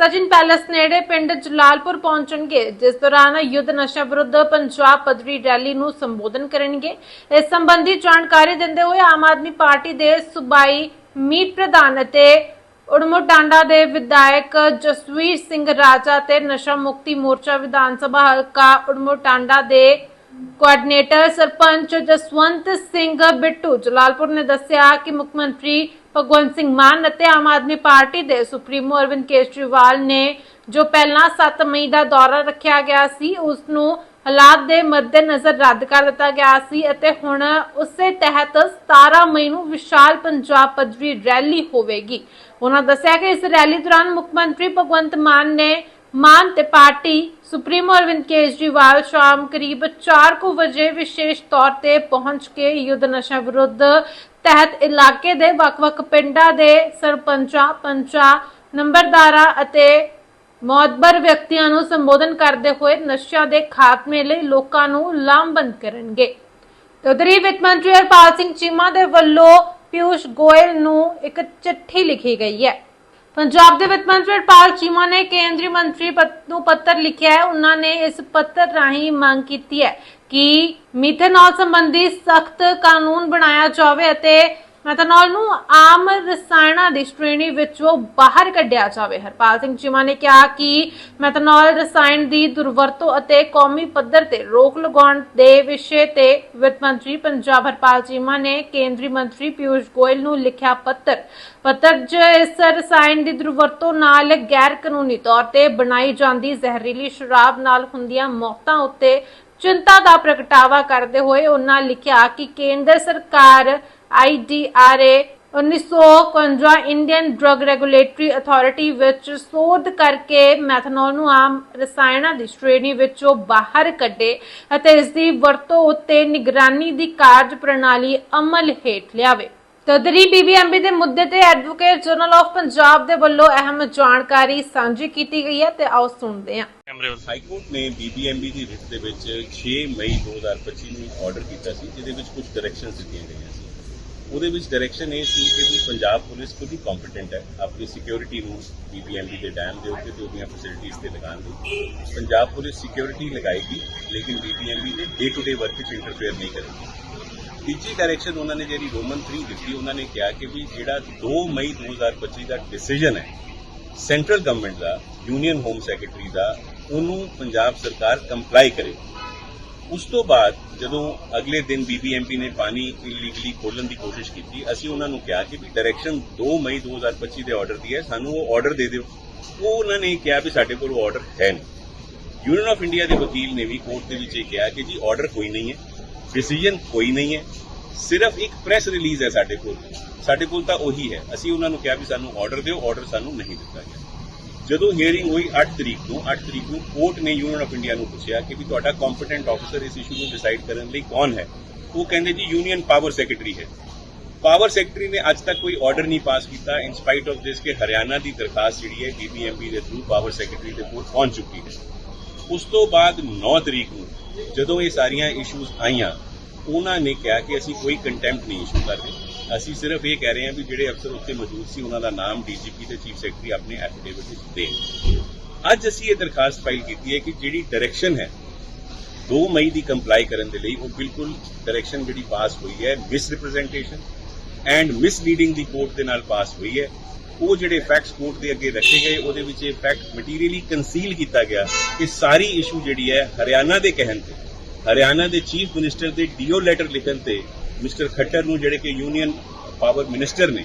ਸਚਿਨ ਪੈਲੇਸ ਨੇੜੇ ਪਿੰਡ ਜਲਾਲਪੁਰ ਪਹੁੰਚਣਗੇ, ਜਿਸ ਦੌਰਾਨ ਯੁੱਧ ਨਸ਼ਾ ਵਿਰੁੱਧ ਪੰਜਾਬ ਪੱਧਰੀ ਰੈਲੀ ਨੂੰ ਸੰਬੋਧਨ ਕਰਨਗੇ। ਇਸ ਸੰਬੰਧੀ ਜਾਣਕਾਰੀ ਦਿੰਦੇ ਹੋਏ ਆਮ ਆਦਮੀ ਪਾਰਟੀ ਦੇ ਸੂਬਾਈ ਮੀਤ ਪ੍ਰਧਾਨ ਅਤੇ ਉੜਮੋ ਟਾਂਡਾ ਦੇ ਵਿਧਾਇਕ ਜਸਵੀਰ ਸਿੰਘ ਰਾਜਾ ਤੇ ਨਸ਼ਾ ਮੁਕਤੀ ਮੋਰਚਾ ਵਿਧਾਨ ਸਭਾ ਹਲਕਾ ਉੜਮੋ ਟਾਂਡਾ ਦੇ ਕੋਆਰਡੀਨੇਟਰ ਸਰਪੰਚ ਜਸਵੰਤ ਸਿੰਘ ਬਿੱਟੂ ਜਲਾਲਪੁਰ ਨੇ ਦੱਸਿਆ ਕਿ ਮੁੱਖ ਮੰਤਰੀ ਭਗਵੰਤ ਸਿੰਘ ਮਾਨ ਅਤੇ ਆਮ ਆਦਮੀ ਪਾਰਟੀ ਦੇ ਸੁਪਰੀਮੋ ਅਰਵਿੰਦ ਕੇਜਰੀਵਾਲ ਨੇ, ਜੋ ਪਹਿਲਾਂ 7 ਮਈ ਦਾ ਦੌਰਾ ਰੱਖਿਆ ਗਿਆ ਸੀ ਉਸ ਨੂੰ ਹਾਲਾਤ ਦੇ ਮੱਦੇਨਜ਼ਰ ਰੱਦ ਕਰ ਦਿੱਤਾ ਗਿਆ ਸੀ ਅਤੇ ਹੁਣ ਉਸੇ ਤਹਿਤ 17 ਮਈ ਨੂੰ ਵਿਸ਼ਾਲ ਪੰਜਾਬ ਪੱਧਰੀ ਰੈਲੀ ਹੋਵੇਗੀ। ਉਹਨਾਂ ਦੱਸਿਆ ਕਿ ਇਸ ਰੈਲੀ ਦੌਰਾਨ ਮੁੱਖ ਮੰਤਰੀ ਭਗਵੰਤ ਮਾਨ ਨੇ ਮਾਨ ਤੇ ਪਾਰਟੀ ਸੁਪਰੀਮੋ ਅਰਵਿੰਦ ਕੇਜਰੀਵਾਲ ਸ਼ਾਮ ਕਰੀਬ 4 ਵਜੇ ਵਿਸ਼ੇਸ਼ ਤੌਰ ਤੇ ਪਹੁੰਚ ਕੇ ਯੁੱਧ ਨਸ਼ਾ ਵਿਰੁੱਧ ਤਹਿਤ ਇਲਾਕੇ ਦੇ ਵੱਖ-ਵੱਖ ਪਿੰਡਾਂ ਦੇ ਸਰਪੰਚਾਂ, ਪੰਚਾਂ, ਨੰਬਰਦਾਰਾਂ ਅਤੇ ਮੌਤਬਰ ਵਿਅਕਤੀਆਂ ਨੂੰ ਸੰਬੋਧਨ ਕਰਦੇ ਹੋਏ ਨਸ਼ਿਆਂ ਦੇ ਖਾਤਮੇ ਲਈ ਲੋਕਾਂ ਨੂੰ ਲਾਮਬੰਦ ਕਰਨਗੇ। ਉਧਰੀ ਉਧਰ ਵਿੱਤ ਮੰਤਰੀ ਹਰਪਾਲ ਸਿੰਘ ਚੀਮਾ ਦੇ ਵੱਲੋਂ ਪਿਊਸ਼ ਗੋਇਲ ਨੂੰ ਇੱਕ ਚਿੱਠੀ ਲਿਖੀ ਗਈ ਹੈ। ਪੰਜਾਬ ਦੇ ਵਿੱਤ ਮੰਤਰੀ ਹਰਪਾਲ ਚੀਮਾ ਨੇ ਕੇਂਦਰੀ ਮੰਤਰੀ ਨੂੰ ਪੱਤਰ ਲਿਖਿਆ ਹੈ। ਉਹਨਾਂ ਨੇ ਇਸ ਪੱਤਰ ਰਾਹੀਂ ਮੰਗ ਕੀਤੀ ਹੈ ਕਿ ਮੀਥੇਨੋਲ ਸੰਬੰਧੀ ਸਖਤ ਕਾਨੂੰਨ ਬਣਾਇਆ ਜਾਵੇ ਅਤੇ ਮੈਥਨੋਲ ਨੂੰ ਆਮ ਰਸਾਇਣਾਂ ਦੀ ਸ਼੍ਰੇਣੀ ਵਿੱਚੋਂ ਬਾਹਰ ਕੱਢਿਆ ਜਾਵੇ, ਹਰਪਾਲ ਸਿੰਘ ਚੀਮਾ ਨੇ ਕਿਹਾ ਕਿ ਮੈਥਨੋਲ ਰਸਾਇਣ ਦੀ ਦੁਰਵਰਤੋਂ ਅਤੇ ਕੌਮੀ ਪੱਧਰ ਤੇ ਰੋਕ ਲਗਾਉਣ ਦੇ ਵਿਸ਼ੇ ਤੇ ਵਿੱਤ ਮੰਤਰੀ ਪੰਜਾਬ ਹਰਪਾਲ ਚੀਮਾ ਨੇ ਕੇਂਦਰੀ ਮੰਤਰੀ ਪਿਊਸ਼ ਗੋਇਲ ਨੂੰ ਲਿਖਿਆ ਪੱਤਰ। ਪੱਤਰ 'ਚ ਇਸ ਰਸਾਇਣ ਦੀ ਦੁਰਵਰਤੋਂ ਨਾਲ ਗੈਰ ਕਾਨੂੰਨੀ ਤੌਰ ਤੇ ਬਣਾਈ ਜਾਂਦੀ ਜ਼ਹਿਰੀਲੀ ਸ਼ਰਾਬ ਨਾਲ ਹੁੰਦੀਆਂ ਮੌਤਾਂ ਉੱਤੇ ਚਿੰਤਾ ਦਾ ਪ੍ਰਗਟਾਵਾ ਕਰਦੇ ਹੋਏ ਉਹਨਾਂ ਲਿਖਿਆ ਕਿ ਕੇਂਦਰ ਸਰਕਾਰ IDRA 1951 Indian Drug Regulatory Authority ਵਿੱਚ ਸੋਧ ਕਰਕੇ ਮੈਥਨੋਲ ਨੂੰ ਆਮ ਰਸਾਇਣਾਂ ਦੀ ਸ਼੍ਰੇਣੀ ਵਿੱਚੋਂ ਬਾਹਰ ਕੱਢੇ ਅਤੇ ਇਸ ਦੀ ਵਰਤੋਂ ਉੱਤੇ ਨਿਗਰਾਨੀ ਦੀ ਕਾਰਜ ਪ੍ਰਣਾਲੀ ਅਮਲ ਹੇਠ ਲਿਆਵੇ। ਤਦਰੀ ਬੀਬੀਐਮਬੀ ਦੇ ਮੁੱਦੇ ਤੇ ਐਡਵੋਕੇਟ ਜਨਰਲ ਆਫ ਪੰਜਾਬ ਦੇ ਵੱਲੋਂ ਅਹਿਮ ਜਾਣਕਾਰੀ ਸਾਂਝੀ ਕੀਤੀ ਗਈ ਹੈ ਤੇ ਆਓ ਸੁਣਦੇ ਹਾਂ। ਹਾਈ ਕੋਰਟ ਨੇ ਬੀਬੀਐਮਬੀ ਦੀ ਰਿਟ ਦੇ ਵਿੱਚ 6 ਮਈ 2025 ਨੂੰ ਆਰਡਰ ਕੀਤਾ ਸੀ ਜਿਹਦੇ ਵਿੱਚ ਕੁਝ ਡਾਇਰੈਕਸ਼ਨਸ ਦਿੱਤੀਆਂ ਗਈਆਂ। ਉਹਦੇ ਵਿੱਚ ਡਾਇਰੈਕਸ਼ਨ ਇਹ ਸੀ ਕਿ ਵੀ ਪੰਜਾਬ ਪੁਲਿਸ ਖੁਦ ਹੀ ਕੰਪੀਟੈਂਟ ਹੈ। ਆਪਣੀ ਸਿਕਿਉਰਿਟੀ ਨੂੰ ਬੀਬੀਐਮਬੀ ਦੇ ਡੈਮ ਦੇ ਉੱਤੇ ਤੇ ਉਹਦੀਆਂ ਫੈਸਿਲਿਟੀਆਂ ਤੇ ਲਗਾਉਣ ਦੀ ਪੰਜਾਬ ਪੁਲਿਸ ਸਿਕਿਉਰਿਟੀ ਲਗਾਏਗੀ, ਲੇਕਿਨ ਬੀਬੀਐਮਬੀ ਦੇ ਡੇ ਟੂ ਡੇ ਵਰਕ ਵਿੱਚ ਇੰਟਰਫੇਅਰ ਨਹੀਂ ਕਰੇਗੀ। ਤੀਜੀ ਡਾਇਰੈਕਸ਼ਨ ਉਹਨਾਂ ਨੇ ਜਿਹੜੀ ਰੋਮਨ 3 ਦਿੱਤੀ, ਉਹਨਾਂ ਨੇ ਕਿਹਾ ਕਿ ਵੀ ਜਿਹੜਾ 2 ਮਈ 2025 ਦਾ ਡਿਸੀਜਨ ਹੈ ਸੈਂਟਰਲ ਗਵਰਨਮੈਂਟ ਦਾ ਯੂਨੀਅਨ ਹੋਮ ਸੈਕਟਰੀ ਦਾ, ਉਹਨੂੰ ਪੰਜਾਬ ਸਰਕਾਰ ਕੰਪਲਾਈ ਕਰੇ। ਉਸ ਤੋਂ ਬਾਅਦ ਜਦੋਂ ਅਗਲੇ ਦਿਨ ਬੀਬੀਐਮਪੀ ਨੇ ਪਾਣੀ ਇਲੀਗਲੀ ਖੋਲਣ ਦੀ ਕੋਸ਼ਿਸ਼ ਕੀਤੀ, ਅਸੀਂ ਉਹਨਾਂ ਨੂੰ ਕਿਹਾ ਕਿ ਵੀ ਡਾਇਰੈਕਸ਼ਨ 2 ਮਈ 2025 ਦੇ ਆਰਡਰ ਦੀ ਹੈ, ਸਾਨੂੰ ਉਹ ਆਰਡਰ ਦੇ ਦਿਓ। ਉਹ ਉਹਨਾਂ ਨੇ ਕਿਹਾ ਵੀ ਸਾਡੇ ਕੋਲ ਉਹ ਆਰਡਰ ਹੈ ਨਹੀਂ। ਯੂਨੀਅਨ ਆਫ ਇੰਡੀਆ ਦੇ ਵਕੀਲ ਨੇ ਵੀ ਕੋਰਟ ਦੇ ਵਿੱਚ ਇਹ ਕਿਹਾ ਕਿ ਜੀ ਆਰਡਰ ਕੋਈ ਨਹੀਂ ਹੈ ਡਿਸੀਜਨ ਕੋਈ ਨਹੀਂ ਹੈ, ਸਿਰਫ ਇੱਕ ਪ੍ਰੈਸ ਰਿਲੀਜ਼ ਹੈ ਸਾਡੇ ਕੋਲ। ਸਾਡੇ ਕੋਲ ਤਾਂ ਉਹੀ ਹੈ। ਅਸੀਂ ਉਹਨਾਂ ਨੂੰ ਕਿਹਾ ਵੀ ਸਾਨੂੰ ਆਰਡਰ ਦਿਓ ਆਰਡਰ ਸਾਨੂੰ ਨਹੀਂ ਦਿੱਤਾ ਗਿਆ। ਜਦੋਂ ਹੀਅਰਿੰਗ ਹੋਈ 8 ਤਰੀਕ ਨੂੰ 8 ਤਰੀਕ ਨੂੰ ਕੋਰਟ ਨੇ ਯੂਨੀਅਨ ਆਫ ਇੰਡੀਆ ਨੂੰ ਪੁੱਛਿਆ ਕਿ ਵੀ ਤੁਹਾਡਾ ਕੰਪੀਟੈਂਟ ਆਫੀਸਰ ਇਸ ਇਸ਼ੂ ਨੂੰ ਡਿਸਾਈਡ ਕਰਨ ਲਈ ਕੌਣ ਹੈ? ਉਹ ਕਹਿੰਦੇ ਜੀ ਯੂਨੀਅਨ ਪਾਵਰ ਸੈਕਟਰੀ ਹੈ। ਪਾਵਰ ਸੈਕਟਰੀ ਨੇ ਅੱਜ ਤੱਕ ਕੋਈ ਆਰਡਰ ਨਹੀਂ ਪਾਸ ਕੀਤਾ ਇਨ ਸਪਾਈਟ ਆਫ ਦਿਸ ਕਿ ਹਰਿਆਣਾ ਦੀ ਦਰਖਾਸਤ ਜਿਹੜੀ ਹੈ ਬੀਬੀਐਮਬੀ ਦੇ ਥਰੂ ਪਾਵਰ ਸੈਕਟਰੀ ਦੇ ਕੋਲ ਪਹੁੰਚ ਚੁੱਕੀ ਹੈ। ਉਸ ਤੋਂ ਬਾਅਦ 9 ਤਰੀਕ ਨੂੰ ਜਦੋਂ ਇਹ ਸਾਰੀਆਂ ਇਸ਼ੂਜ਼ ਆਈਆਂ, ਉਹਨਾਂ ਨੇ ਕਿਹਾ ਕਿ ਅਸੀਂ ਕੋਈ ਕੰਟੈਂਪਟ ਨਹੀਂ ਇਸ਼ੂ ਕਰ ਰਹੇ। ਅਸੀਂ ਸਿਰਫ ਇਹ ਕਹਿ ਰਹੇ ਹਾਂ ਵੀ ਜਿਹੜੇ ਅਫਸਰ ਉੱਥੇ ਮੌਜੂਦ ਸੀ, ਉਹਨਾਂ ਦਾ ਨਾਮ ਡੀਜੀਪੀ ਤੇ ਚੀਫ ਸੈਕਟਰੀ ਆਪਣੇ ਐਫੀਡੇਵਿਟ ਵਿੱਚ ਦੇਣ। ਅੱਜ ਅਸੀਂ ਇਹ ਦਰਖਾਸਤ ਫਾਈਲ ਕੀਤੀ ਹੈ ਕਿ ਜਿਹੜੀ ਡਾਇਰੈਕਸ਼ਨ ਹੈ 2 ਮਈ ਦੀ ਕੰਪਲਾਈ ਕਰਨ ਦੇ ਲਈ ਉਹ ਬਿਲਕੁਲ ਡਾਇਰੈਕਸ਼ਨ ਜਿਹੜੀ ਪਾਸ ਹੋਈ ਹੈ ਮਿਸ ਰਿਪਰੈਜ਼ੈਂਟੇਸ਼ਨ ਐਂਡ ਮਿਸਲੀਡਿੰਗ ਦੀ ਕੋਰਟ ਦੇ ਨਾਲ ਪਾਸ ਹੋਈ ਹੈ। ਉਹ ਜਿਹੜੇ ਫੈਕਟਸ ਕੋਰਟ ਦੇ ਅੱਗੇ ਰੱਖੇ ਗਏ, ਉਹਦੇ ਵਿੱਚ ਇਹ ਫੈਕਟ ਮਟੀਰੀਅਲੀ ਕੰਸੀਲ ਕੀਤਾ ਗਿਆ ਕਿ ਸਾਰੀ ਇਸ਼ੂ ਜਿਹੜੀ ਹੈ ਹਰਿਆਣਾ ਦੇ ਕਹਿਣ ਤੇ, ਹਰਿਆਣਾ ਦੇ ਚੀਫ ਮਿਨਿਸਟਰ ਦੇ ਡੀਓ ਲੈਟਰ ਲਿਖਣ ਤੇ ਮਿਸਟਰ ਖੱਟਰ ਨੂੰ ਜਿਹੜੇ ਕਿ ਯੂਨੀਅਨ ਪਾਵਰ ਮਿਨਿਸਟਰ ਨੇ,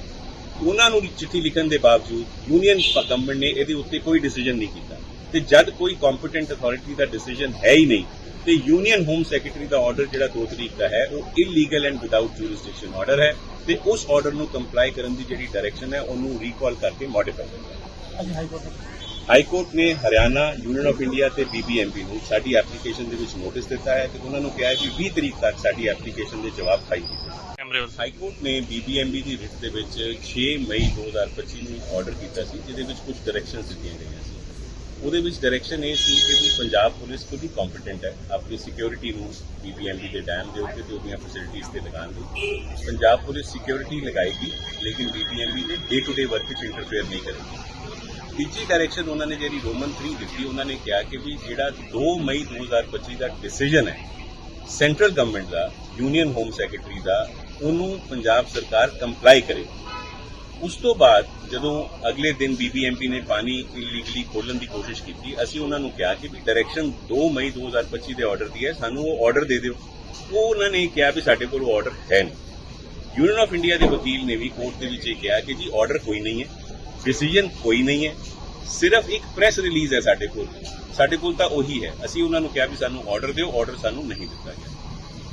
ਉਹਨਾਂ ਨੂੰ ਚਿੱਠੀ ਲਿਖਣ ਦੇ ਬਾਵਜੂਦ ਯੂਨੀਅਨ ਗਵਰਨਮੈਂਟ ਨੇ ਇਹਦੇ ਉੱਤੇ ਕੋਈ ਡਿਸੀਜਨ ਨਹੀਂ ਕੀਤਾ। ਤੇ ਜਦ ਕੋਈ ਕੰਪੀਟੈਂਟ ਅਥਾਰਟੀ ਦਾ ਡਿਸੀਜਨ ਹੈ ਹੀ ਨਹੀਂ, ਤੇ ਯੂਨੀਅਨ ਹੋਮ ਸੈਕਟਰੀ ਦਾ ਆਰਡਰ ਜਿਹੜਾ 2 ਤਰੀਕ ਦਾ ਹੈ, ਉਹ illegal and without jurisdiction order ਹੈ, ਤੇ ਉਸ ਆਰਡਰ ਨੂੰ ਕੰਪਲਾਈ ਕਰਨ ਦੀ ਜਿਹੜੀ ਡਾਇਰੈਕਸ਼ਨ ਹੈ, ਉਹਨੂੰ ਰੀਕਾਲ ਕਰਕੇ ਮੋਡੀਫਾਈ ਕਰਨਾ ਹੈ ਹਾਈ ਕੋਰਟ ਨੇ ਹਰਿਆਣਾ ਯੂਨੀਅਨ ਆਫ ਇੰਡੀਆ ਤੇ ਬੀਬੀਐਮਪੀ ਨੂੰ ਸਾਡੀ ਐਪਲੀਕੇਸ਼ਨ ਦੇ ਵਿੱਚ ਨੋਟਿਸ ਦਿੱਤਾ ਹੈ ਤੇ ਉਹਨਾਂ ਨੂੰ ਕਿਹਾ ਹੈ ਕਿ 20 ਤਰੀਕ ਤੱਕ ਸਾਡੀ ਐਪਲੀਕੇਸ਼ਨ ਦੇ ਜਵਾਬ ਫਾਈਲ ਕੀਤੇ ਹਾਈ ਕੋਰਟ ਨੇ ਬੀਬੀਐਮਬੀ ਦੀ ਰਿਟ ਦੇ ਵਿੱਚ 6 ਮਈ 2025 ਨੂੰ ਆਰਡਰ ਕੀਤਾ ਸੀ ਜਿਹਦੇ ਵਿੱਚ ਕੁਝ ਡਾਇਰੈਕਸ਼ਨਸ ਦਿੱਤੀਆਂ ਗਈਆਂ ਸੀ। ਉਹਦੇ ਵਿੱਚ ਡਾਇਰੈਕਸ਼ਨ ਇਹ ਸੀ ਕਿ ਵੀ ਪੰਜਾਬ ਪੁਲਿਸ ਖੁਦ ਹੀ ਕੰਪੀਟੈਂਟ ਹੈ ਆਪਣੀ ਸਿਕਿਉਰਿਟੀ ਨੂੰ ਬੀਬੀਐਮਬੀ ਦੇ ਡੈਮ ਦੇ ਉੱਤੇ ਤੇ ਉਹਦੀਆਂ ਫੈਸਿਲਿਟੀਆਂ ਤੇ ਲਗਾਉਣ ਲਈ। ਪੰਜਾਬ ਪੁਲਿਸ ਸਿਕਿਉਰਿਟੀ ਲਗਾਏਗੀ ਲੇਕਿਨ ਬੀਬੀਐਮਬੀ ਦੇ ਡੇ ਟੂ ਡੇ ਵਰਕ ਵਿੱਚ ਇੰਟਰਫੇਅਰ ਨਹੀਂ ਕਰੇਗੀ। ਤੀਜੀ ਡਾਇਰੈਕਸ਼ਨ ਉਹਨਾਂ ਨੇ ਜਿਹੜੀ ਰੋਮਨ 3 ਦਿੱਤੀ, ਉਹਨਾਂ ਨੇ ਕਿਹਾ ਕਿ ਵੀ ਜਿਹੜਾ 2 ਮਈ 2025 ਦਾ ਡਿਸੀਜਨ ਹੈ ਸੈਂਟਰਲ ਗਵਰਨਮੈਂਟ ਦਾ ਯੂਨੀਅਨ ਹੋਮ ਸੈਕਟਰੀ ਦਾ, ਉਹਨੂੰ ਪੰਜਾਬ ਸਰਕਾਰ ਕੰਪਲਾਈ ਕਰੇ। ਉਸ ਤੋਂ ਬਾਅਦ ਜਦੋਂ ਅਗਲੇ ਦਿਨ ਬੀਬੀਐਮਪੀ ਨੇ ਪਾਣੀ ਇਲੀਗਲੀ ਖੋਲਣ ਦੀ ਕੋਸ਼ਿਸ਼ ਕੀਤੀ, ਅਸੀਂ ਉਹਨਾਂ ਨੂੰ ਕਿਹਾ ਕਿ ਵੀ ਡਾਇਰੈਕਸ਼ਨ 2 ਮਈ 2025 ਦੇ ਆਰਡਰ ਦੀ ਹੈ, ਸਾਨੂੰ ਉਹ ਆਰਡਰ ਦੇ ਦਿਓ। ਉਹ ਉਹਨਾਂ ਨੇ ਕਿਹਾ ਵੀ ਸਾਡੇ ਕੋਲ ਉਹ ਆਰਡਰ ਹੈ ਨਹੀਂ। ਯੂਨੀਅਨ ਆਫ ਇੰਡੀਆ ਦੇ ਵਕੀਲ ਨੇ ਵੀ ਕੋਰਟ ਦੇ ਵਿੱਚ ਇਹ ਕਿਹਾ ਕਿ ਜੀ ਆਰਡਰ ਕੋਈ ਨਹੀਂ ਹੈ। ਡਿਸੀਜਨ ਕੋਈ ਨਹੀਂ ਹੈ। ਸਿਰਫ ਇੱਕ ਪ੍ਰੈਸ ਰਿਲੀਜ਼ ਹੈ ਸਾਡੇ ਕੋਲ। ਸਾਡੇ ਕੋਲ ਤਾਂ ਉਹੀ ਹੈ। ਅਸੀਂ ਉਹਨਾਂ ਨੂੰ ਕਿਹਾ ਵੀ ਸਾਨੂੰ ਆਰਡਰ ਦਿਓ ਆਰਡਰ ਸਾਨੂੰ ਨਹੀਂ ਦਿੱਤਾ ਗਿਆ।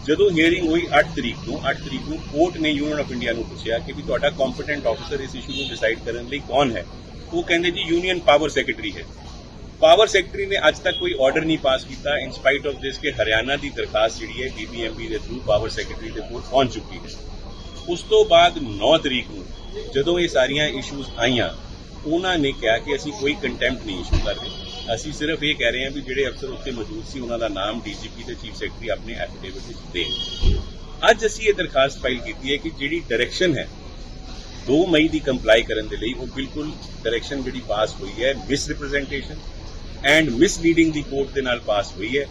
ਜਦੋਂ ਹੀਅਰਿੰਗ ਹੋਈ 8 ਤਰੀਕ ਨੂੰ 8 ਤਰੀਕ ਨੂੰ ਕੋਰਟ ਨੇ ਯੂਨੀਅਨ ਆਫ ਇੰਡੀਆ ਨੂੰ ਪੁੱਛਿਆ ਕਿ ਵੀ ਤੁਹਾਡਾ ਕੰਪੀਟੈਂਟ ਆਫੀਸਰ ਇਸ ਇਸ਼ੂ ਨੂੰ ਡਿਸਾਈਡ ਕਰਨ ਲਈ ਕੌਣ ਹੈ? ਉਹ ਕਹਿੰਦੇ ਜੀ ਯੂਨੀਅਨ ਪਾਵਰ ਸੈਕਟਰੀ ਹੈ। ਪਾਵਰ ਸੈਕਟਰੀ ਨੇ ਅੱਜ ਤੱਕ ਕੋਈ ਆਰਡਰ ਨਹੀਂ ਪਾਸ ਕੀਤਾ ਇਨ ਸਪਾਈਟ ਆਫ ਦਿਸ ਕਿ ਹਰਿਆਣਾ ਦੀ ਦਰਖਾਸਤ ਜਿਹੜੀ ਹੈ ਬੀਬੀਐਮਬੀ ਦੇ ਥਰੂ ਪਾਵਰ ਸੈਕਟਰੀ ਦੇ ਕੋਲ ਪਹੁੰਚ ਚੁੱਕੀ ਹੈ। ਉਸ ਤੋਂ ਬਾਅਦ 9 ਤਰੀਕ ਨੂੰ ਜਦੋਂ ਇਹ ਸਾਰੀਆਂ ਇਸ਼ੂਜ਼ ਆਈਆਂ, ਉਹਨਾਂ ਨੇ ਕਿਹਾ ਕਿ ਅਸੀਂ ਕੋਈ ਕੰਟੈਂਪਟ ਨਹੀਂ ਇਸ਼ੂ ਕਰ ਰਹੇ। ਅਸੀਂ ਸਿਰਫ ਇਹ ਕਹਿ ਰਹੇ ਹਾਂ ਵੀ ਜਿਹੜੇ ਅਫਸਰ ਉੱਥੇ ਮੌਜੂਦ ਸੀ, ਉਹਨਾਂ ਦਾ ਨਾਮ ਡੀਜੀਪੀ ਤੇ ਚੀਫ ਸੈਕਟਰੀ ਆਪਣੇ ਐਫੀਡੇਵਿਟ ਵਿੱਚ ਦੇਣ। ਅੱਜ ਅਸੀਂ ਇਹ ਦਰਖਾਸਤ ਫਾਈਲ ਕੀਤੀ ਹੈ ਕਿ ਜਿਹੜੀ ਡਾਇਰੈਕਸ਼ਨ ਹੈ 2 ਮਈ ਦੀ ਕੰਪਲਾਈ ਕਰਨ ਦੇ ਲਈ ਉਹ ਬਿਲਕੁਲ ਡਾਇਰੈਕਸ਼ਨ ਜਿਹੜੀ ਪਾਸ ਹੋਈ ਹੈ ਮਿਸ ਰਿਪਰੈਜ਼ੈਂਟੇਸ਼ਨ ਐਂਡ ਮਿਸਲੀਡਿੰਗ ਦੀ ਕੋਰਟ ਦੇ ਨਾਲ ਪਾਸ ਹੋਈ ਹੈ।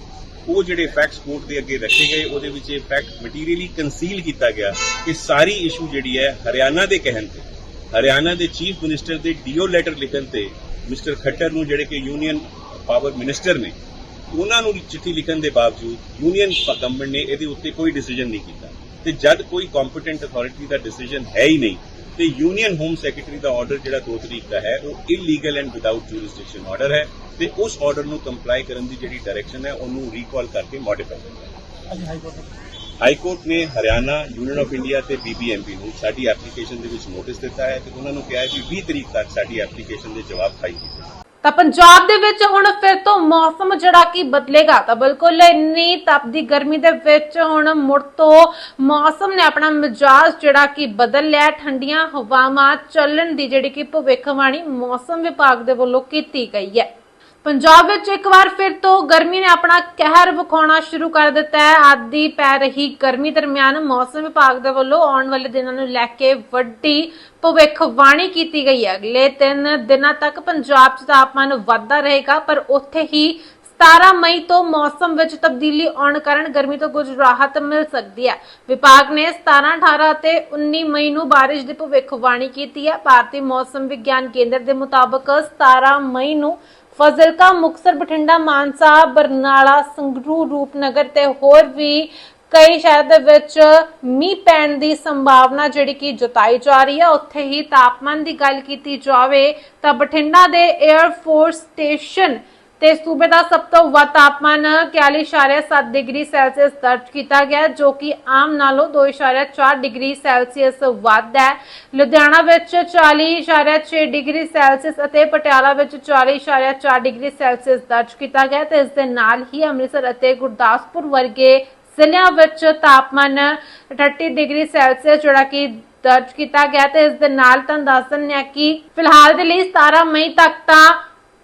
ਉਹ ਜਿਹੜੇ ਫੈਕਟਸ ਕੋਰਟ ਦੇ ਅੱਗੇ ਰੱਖੇ ਗਏ, ਉਹਦੇ ਵਿੱਚ ਇਹ ਫੈਕਟ ਮਟੀਰੀਅਲੀ ਕੰਸੀਲ ਕੀਤਾ ਗਿਆ ਕਿ ਸਾਰੀ ਇਸ਼ੂ ਜਿਹੜੀ ਹੈ ਹਰਿਆਣਾ ਦੇ ਕਹਿਣ ਤੇ, ਹਰਿਆਣਾ ਦੇ ਚੀਫ ਮਿਨਿਸਟਰ ਦੇ ਡੀਓ ਲੈਟਰ ਲਿਖਣ ਤੇ, ਮਿਸਟਰ ਖੱਟਰ ਨੂੰ ਜਿਹੜੇ ਕਿ ਯੂਨੀਅਨ ਪਾਵਰ ਮਿਨਿਸਟਰ ਨੇ, ਉਹਨਾਂ ਨੂੰ ਚਿੱਠੀ ਲਿਖਣ ਦੇ ਬਾਵਜੂਦ ਯੂਨੀਅਨ ਗਵਰਨਮੈਂਟ ਨੇ ਇਹਦੇ ਉੱਤੇ ਕੋਈ ਡਿਸੀਜਨ ਨਹੀਂ ਕੀਤਾ। ਤੇ ਜਦ ਕੋਈ ਕੰਪੀਟੈਂਟ ਅਥਾਰਟੀ ਦਾ ਡਿਸੀਜਨ ਹੈ ਹੀ ਨਹੀਂ, ਤੇ ਯੂਨੀਅਨ ਹੋਮ ਸੈਕਟਰੀ ਦਾ ਆਰਡਰ ਜਿਹੜਾ 2 ਤਰੀਕ ਦਾ ਹੈ, ਉਹ illegal and without jurisdiction order ਹੈ। ਤੇ ਉਸ ਆਰਡਰ ਨੂੰ ਕੰਪਲਾਈ ਕਰਨ ਦੀ ਜਿਹੜੀ ਡਾਇਰੈਕਸ਼ਨ ਹੈ ਉਹਨੂੰ ਰੀਕਾਲ ਕਰਕੇ ਮੋਡੀਫਾਈ ਕਰਨਾ ਹੈ ਹਾਈ ਕੋਰਟ ਨੇ। ਹਰਿਆਣਾ ਯੂਨੀਅਨ ਆਫ ਇੰਡੀਆ ਤੇ ਬੀਬੀਐਮਪੀ ਨੂੰ ਸਾਡੀ ਐਪਲੀਕੇਸ਼ਨ ਦੇ ਵਿੱਚ ਨੋਟਿਸ ਦਿੱਤਾ ਹੈ ਤੇ ਉਹਨਾਂ ਨੂੰ ਕਿਹਾ ਹੈ ਕਿ 20 ਤਰੀਕ ਤੱਕ ਸਾਡੀ ਐਪਲੀਕੇਸ਼ਨ ਦੇ ਜਵਾਬ ਖਾਈ ਕੀਤੇ ਤਾਂ ਪੰਜਾਬ ਦੇ ਵਿੱਚ ਹੁਣ ਫਿਰ ਤੋਂ ਮੌਸਮ ਜਿਹੜਾ ਕਿ ਬਦਲੇਗਾ ਤਾਂ ਬਿਲਕੁਲ ਇੰਨੀ ਤਪਦੀ ਗਰਮੀ ਦੇ ਵਿੱਚ ਹੁਣ ਮੁੜ ਤੋਂ ਮੌਸਮ ਨੇ ਆਪਣਾ ਮਿਜਾਜ ਜਿਹੜਾ ਕਿ ਬਦਲ ਲਿਆ। ਠੰਡੀਆਂ ਹਵਾਵਾਂ ਚੱਲਣ ਦੀ ਜਿਹੜੀ ਕਿ ਭਵਿੱਖਬਾਣੀ ਮੌਸਮ ਵਿਭਾਗ ਦੇ ਵੱਲੋਂ ਕੀਤੀ ਗਈ ਹੈ। ਪੰਜਾਬ ਵਿੱਚ ਇੱਕ ਵਾਰ ਫਿਰ ਤੋਂ ਗਰਮੀ ਨੇ ਆਪਣਾ ਕਹਿਰ ਵਿਖਾਉਣਾ ਸ਼ੁਰੂ ਕਰ ਦਿੱਤਾ ਹੈ। ਆਦੀ ਪੈ ਰਹੀ ਗਰਮੀ ਦਰਮਿਆਨ ਮੌਸਮ ਵਿਭਾਗ ਦੇ ਵੱਲੋਂ ਆਉਣ ਵਾਲੇ ਦਿਨਾਂ ਨੂੰ ਲੈ ਕੇ ਵੱਡੀ ਭਵਿੱਖਬਾਣੀ ਕੀਤੀ ਗਈ ਹੈ। ਅਗਲੇ 3 ਦਿਨਾਂ ਤੱਕ ਪੰਜਾਬ 'ਚ ਤਾਪਮਾਨ ਵਧਦਾ ਰਹੇਗਾ, ਪਰ ਉੱਥੇ ਹੀ 17 ਮਈ ਤੋਂ ਮੌਸਮ ਵਿੱਚ ਤਬਦੀਲੀ ਆਉਣ ਕਾਰਨ ਗਰਮੀ ਤੋਂ ਕੁਝ ਰਾਹਤ ਮਿਲ ਸਕਦੀ ਹੈ। ਵਿਭਾਗ ਨੇ 17 18 ਅਤੇ 19 ਮਈ ਨੂੰ ਬਾਰਿਸ਼ ਦੀ ਭਵਿੱਖਬਾਣੀ ਕੀਤੀ ਹੈ। ਭਾਰਤੀ ਮੌਸਮ ਵਿਗਿਆਨ ਕੇਂਦਰ ਦੇ ਮੁਤਾਬਕ 17 ਮਈ ਨੂੰ ਫਜ਼ਲਕਾ ਮੁਕਸਰ ਬਠਿੰਡਾ, ਮਾਨਸਾ, ਬਰਨਾਲਾ, ਸੰਗਰੂਰ, ਰੂਪਨਗਰ ਤੇ ਹੋਰ ਵੀ ਕਈ ਸ਼ਹਿਰ ਦੇ ਵਿੱਚ ਮੀਂਹ ਪੈਣ ਦੀ ਸੰਭਾਵਨਾ ਜਿਹੜੀ ਕਿ ਜਤਾਈ ਜਾ ਰਹੀ ਹੈ। ਉੱਥੇ ਹੀ ਤਾਪਮਾਨ ਦੀ ਗੱਲ ਕੀਤੀ ਜਾਵੇ ਤਾਂ ਬਠਿੰਡਾ ਦੇ 에ਅਰ ਫੋਰਸ ਸਟੇਸ਼ਨ ਤੇ ਸੂਬੇ ਦਾ ਸਭ ਤੋਂ ਵੱਧ ਤਾਪਮਾਨ 41.7 ਡਿਗਰੀ ਸੈਲਸੀਅਸ ਦਰਜ ਕੀਤਾ ਗਿਆ ਜੋ ਕਿ ਆਮ ਨਾਲੋਂ 2.4 ਡਿਗਰੀ ਸੈਲਸੀਅਸ ਵੱਧ ਹੈ। ਲੁਧਿਆਣਾ ਵਿੱਚ 40.6 ਡਿਗਰੀ ਸੈਲਸੀਅਸ ਅਤੇ ਪਟਿਆਲਾ ਵਿੱਚ 40.4 ਡਿਗਰੀ ਸੈਲਸੀਅਸ ਦਰਜ ਕੀਤਾ ਗਿਆ ਤੇ ਇਸ ਦੇ ਨਾਲ ਹੀ ਅੰਮ੍ਰਿਤਸਰ ਅਤੇ ਗੁਰਦਾਸਪੁਰ ਵਰਗੇ ਜ਼ਿਲ੍ਹਿਆਂ ਵਿੱਚ ਤਾਪਮਾਨ 38 ਡਿਗਰੀ ਸੈਲਸੀਅਸ ਜਿਹੜਾ ਕਿ ਦਰਜ ਕੀਤਾ ਗਿਆ ਤੇ ਇਸ ਦੇ ਨਾਲ ਤੁਹਾਨੂੰ ਦੱਸ ਦਿੰਦੇ ਆ ਕਿ ਫਿਲਹਾਲ ਦੇ ਲਈ 17 ਮਈ ਤੱਕ ਤਾਂ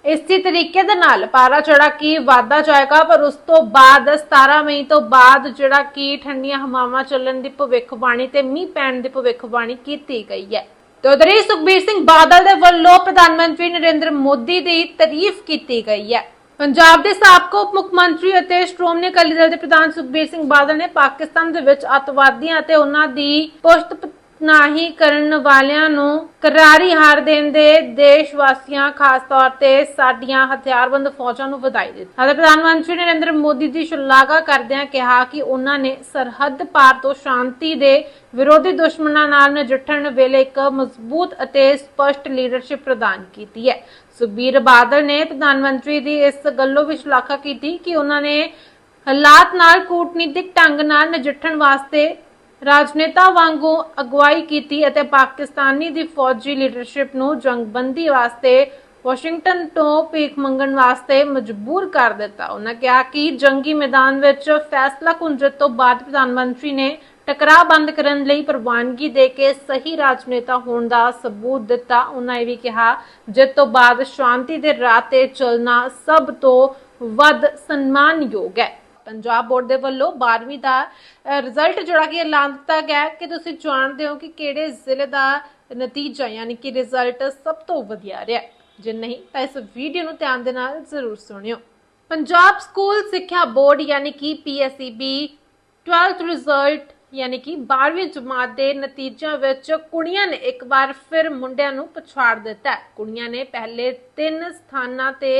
ਇਸੇ ਤਰੀਕੇ ਦੇ ਨਾਲ ਪਾਰਾ ਜਿਹੜਾ ਕਿ ਵਾਧਾ ਜਾਏਗਾ, ਪਰ ਉਸ ਤੋਂ ਬਾਅਦ 17 ਮਈ ਤੋਂ ਬਾਅਦ ਜਿਹੜਾ ਕਿ ਠੰਡੀਆਂ ਹਵਾਵਾਂ ਚੱਲਣ ਦੀ ਭਵਿੱਖਬਾਣੀ ਤੇ ਮੀਂਹ ਪੈਣ ਦੀ ਭਵਿੱਖਬਾਣੀ ਕੀਤੀ ਗਈ ਹੈ। ਤੇ ਉਧਰ ਹੀ ਸੁਖਬੀਰ ਸਿੰਘ ਬਾਦਲ ਦੇ ਵੱਲੋਂ ਪ੍ਰਧਾਨ ਮੰਤਰੀ ਨਰਿੰਦਰ ਮੋਦੀ ਦੀ ਤਾਰੀਫ ਕੀਤੀ ਗਈ ਹੈ। ਪੰਜਾਬ ਦੇ ਸਾਬਕਾ ਉਪ ਮੁੱਖ ਮੰਤਰੀ ਅਤੇ ਸ਼੍ਰੋਮਣੀ ਅਕਾਲੀ ਦਲ ਦੇ ਪ੍ਰਧਾਨ ਸੁਖਬੀਰ ਸਿੰਘ ਬਾਦਲ ਨੇ ਪਾਕਿਸਤਾਨ ਦੇ ਵਿੱਚ ਅੱਤਵਾਦੀਆਂ ਅਤੇ ਉਹਨਾਂ ਦੀ ਪੁਸ਼ਤ ਨਾਹੀ ਕਰਨ ਵਾਲਿਆਂ ਨੂੰ ਕਰਾਰੀ ਹਾਰ ਦੇਣ ਦੇ ਦੇਸ਼ ਵਾਸੀਆਂ ਖਾਸ ਤੌਰ ਤੇ ਸਾਡੀਆਂ ਹਥਿਆਰਬੰਦ ਫੌਜਾਂ ਨੂੰ ਵਧਾਈ ਦਿੱਤੀ। ਅਤੇ ਪ੍ਰਧਾਨ ਮੰਤਰੀ ਨਰਿੰਦਰ ਮੋਦੀ ਦੀ ਸ਼ਲਾਘਾ ਕਰਦਿਆਂ ਕਿਹਾ ਕਿ ਉਹਨਾਂ ਨੇ ਸਰਹੱਦ ਪਾਰ ਤੋਂ ਸ਼ਾਂਤੀ ਦੇ ਵਿਰੋਧੀ ਦੁਸ਼ਮਣਾਂ ਨਾਲ ਨਜਿੱਠਣ ਵੇਲੇ ਇੱਕ ਮਜ਼ਬੂਤ ਅਤੇ ਸਪਸ਼ਟ ਲੀਡਰਸ਼ਿਪ ਪ੍ਰਦਾਨ ਕੀਤੀ ਹੈ। ਸੁਖਬੀਰ ਬਾਦਲ ਨੇ ਪ੍ਰਧਾਨ ਮੰਤਰੀ ਦੀ ਇਸ ਗੱਲੋਂ ਵੀ ਸ਼ਲਾਘਾ ਕੀਤੀ ਕਿ ਉਹਨਾਂ ਨੇ ਹਾਲਾਤ ਨਾਲ ਕੂਟਨੀਤਿਕ ਢੰਗ ਨਾਲ ਨਜਿੱਠਣ ਵਾਸਤੇ ਰਾਜਨੇਤਾ ਵਾਂਗੂ ਅਗਵਾਈ ਕੀਤੀ ਅਤੇ ਪਾਕਿਸਤਾਨੀ ਦੀ ਫੌਜੀ ਲੀਡਰਸ਼ਿਪ ਨੂੰ ਜੰਗਬੰਦੀ ਵਾਸਤੇ, ਵਾਸ਼ਿੰਗਟਨ ਤੋਂ ਭੀਖ ਮੰਗਣ ਵਾਸਤੇ ਮਜਬੂਰ ਕਰ ਦਿੱਤਾ। ਉਹਨਾਂ ਕਿਹਾ ਕਿ ਜੰਗੀ ਮੈਦਾਨ ਵਿੱਚ ਫੈਸਲਾ ਕੁੰਜਤ ਤੋਂ ਬਾਅਦ ਪ੍ਰਧਾਨ ਮੰਤਰੀ ਨੇ ਟਕਰਾਅ ਬੰਦ ਕਰਨ ਲਈ ਪ੍ਰਵਾਨਗੀ ਦੇ ਕੇ ਸਹੀ ਰਾਜਨੇਤਾ ਹੋਣ ਦਾ ਸਬੂਤ ਦਿੱਤਾ। ਉਹਨਾਂ ਇਹ ਵੀ ਕਿਹਾ, ਜਿਸ ਤੋਂ ਬਾਅਦ ਸ਼ਾਂਤੀ ਦੇ ਰਾਹ ਤੇ ਚੱਲਣਾ ਸਭ ਤੋਂ ਵੱਧ ਸਨਮਾਨਯੋਗ ਹੈ। ਪੰਜਾਬ ਬੋਰਡ ਦੇ ਵੱਲੋਂ 12ਵੀਂ ਦਾ ਰਿਜ਼ਲਟ ਜਿਹੜਾ ਕਿ ਐਲਾਨ ਦਿੱਤਾ ਗਿਆ ਕਿ ਤੁਸੀਂ ਜਾਣਦੇ ਹੋ ਕਿ ਕਿਹੜੇ ਜ਼ਿਲ੍ਹੇ ਦਾ ਨਤੀਜਾ ਯਾਨੀ ਕਿ ਰਿਜ਼ਲਟ ਸਭ ਤੋਂ ਵਧੀਆ ਰਿਹਾ ਜੇ ਨਹੀਂ, ਤਾਂ ਇਸ ਵੀਡੀਓ ਨੂੰ ਧਿਆਨ ਦੇ ਨਾਲ ਜ਼ਰੂਰ ਸੁਣਿਓ। ਪੰਜਾਬ ਸਕੂਲ ਸਿੱਖਿਆ ਬੋਰਡ ਯਾਨੀ ਕਿ ਪੀਐਸਈਬੀ 12th ਰਿਜ਼ਲਟ ਯਾਨੀ ਕਿ 12ਵੀਂ ਜਮਾਤ ਦੇ ਨਤੀਜਿਆਂ ਵਿੱਚ ਕੁੜੀਆਂ ਨੇ ਇੱਕ ਵਾਰ ਫਿਰ ਮੁੰਡਿਆਂ ਨੂੰ ਪਛਾੜ ਦਿੱਤਾ ਕੁੜੀਆਂ ਨੇ ਪਹਿਲੇ ਤਿੰਨ ਸਥਾਨਾਂ ਤੇ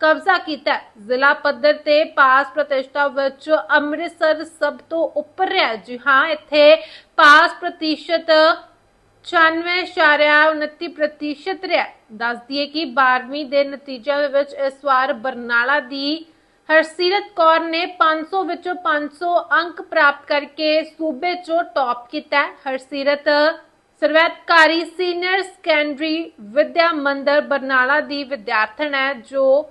ਕਬਜ਼ਾ ਕੀਤਾ ਜ਼ਿਲ੍ਹਾ ਪੱਧਰ ਤੇ ਪਾਸ ਪ੍ਰਤੀਸ਼ਤਾ ਵਿੱਚ ਅੰਮ੍ਰਿਤਸਰ ਸਭ ਤੋਂ ਉੱਪਰ ਰਿਹਾ ਜੀ ਹਾਂ, ਇੱਥੇ ਪਾਸ ਪ੍ਰਤੀਸ਼ਤ 96.29% ਪ੍ਰਤੀਸ਼ਤ ਰਿਹਾ ਹੈ। ਦੱਸ ਦਈਏ ਕਿ 12ਵੀਂ ਦੇ ਨਤੀਜਿਆਂ ਦੇ ਵਿੱਚ ਇਸ ਵਾਰ ਬਰਨਾਲਾ ਦੀ ਹਰਸੀਰਤ ਕੌਰ ਨੇ 500 ਵਿੱਚੋਂ 500 ਅੰਕ ਪ੍ਰਾਪਤ ਕਰਕੇ ਸੂਬੇ 'ਚੋਂ ਟੌਪ ਕੀਤਾ ਹੈ। ਹਰਸੀਰਤ ਸਰਵੈਤਕਾਰੀ ਸੀਨੀਅਰ ਸੈਕੰਡਰੀ ਵਿਦਿਆ ਮੰਦਰ ਬਰਨਾਲਾ ਦੀ ਵਿਦਿਆਰਥਣ ਹੈ, ਜੋ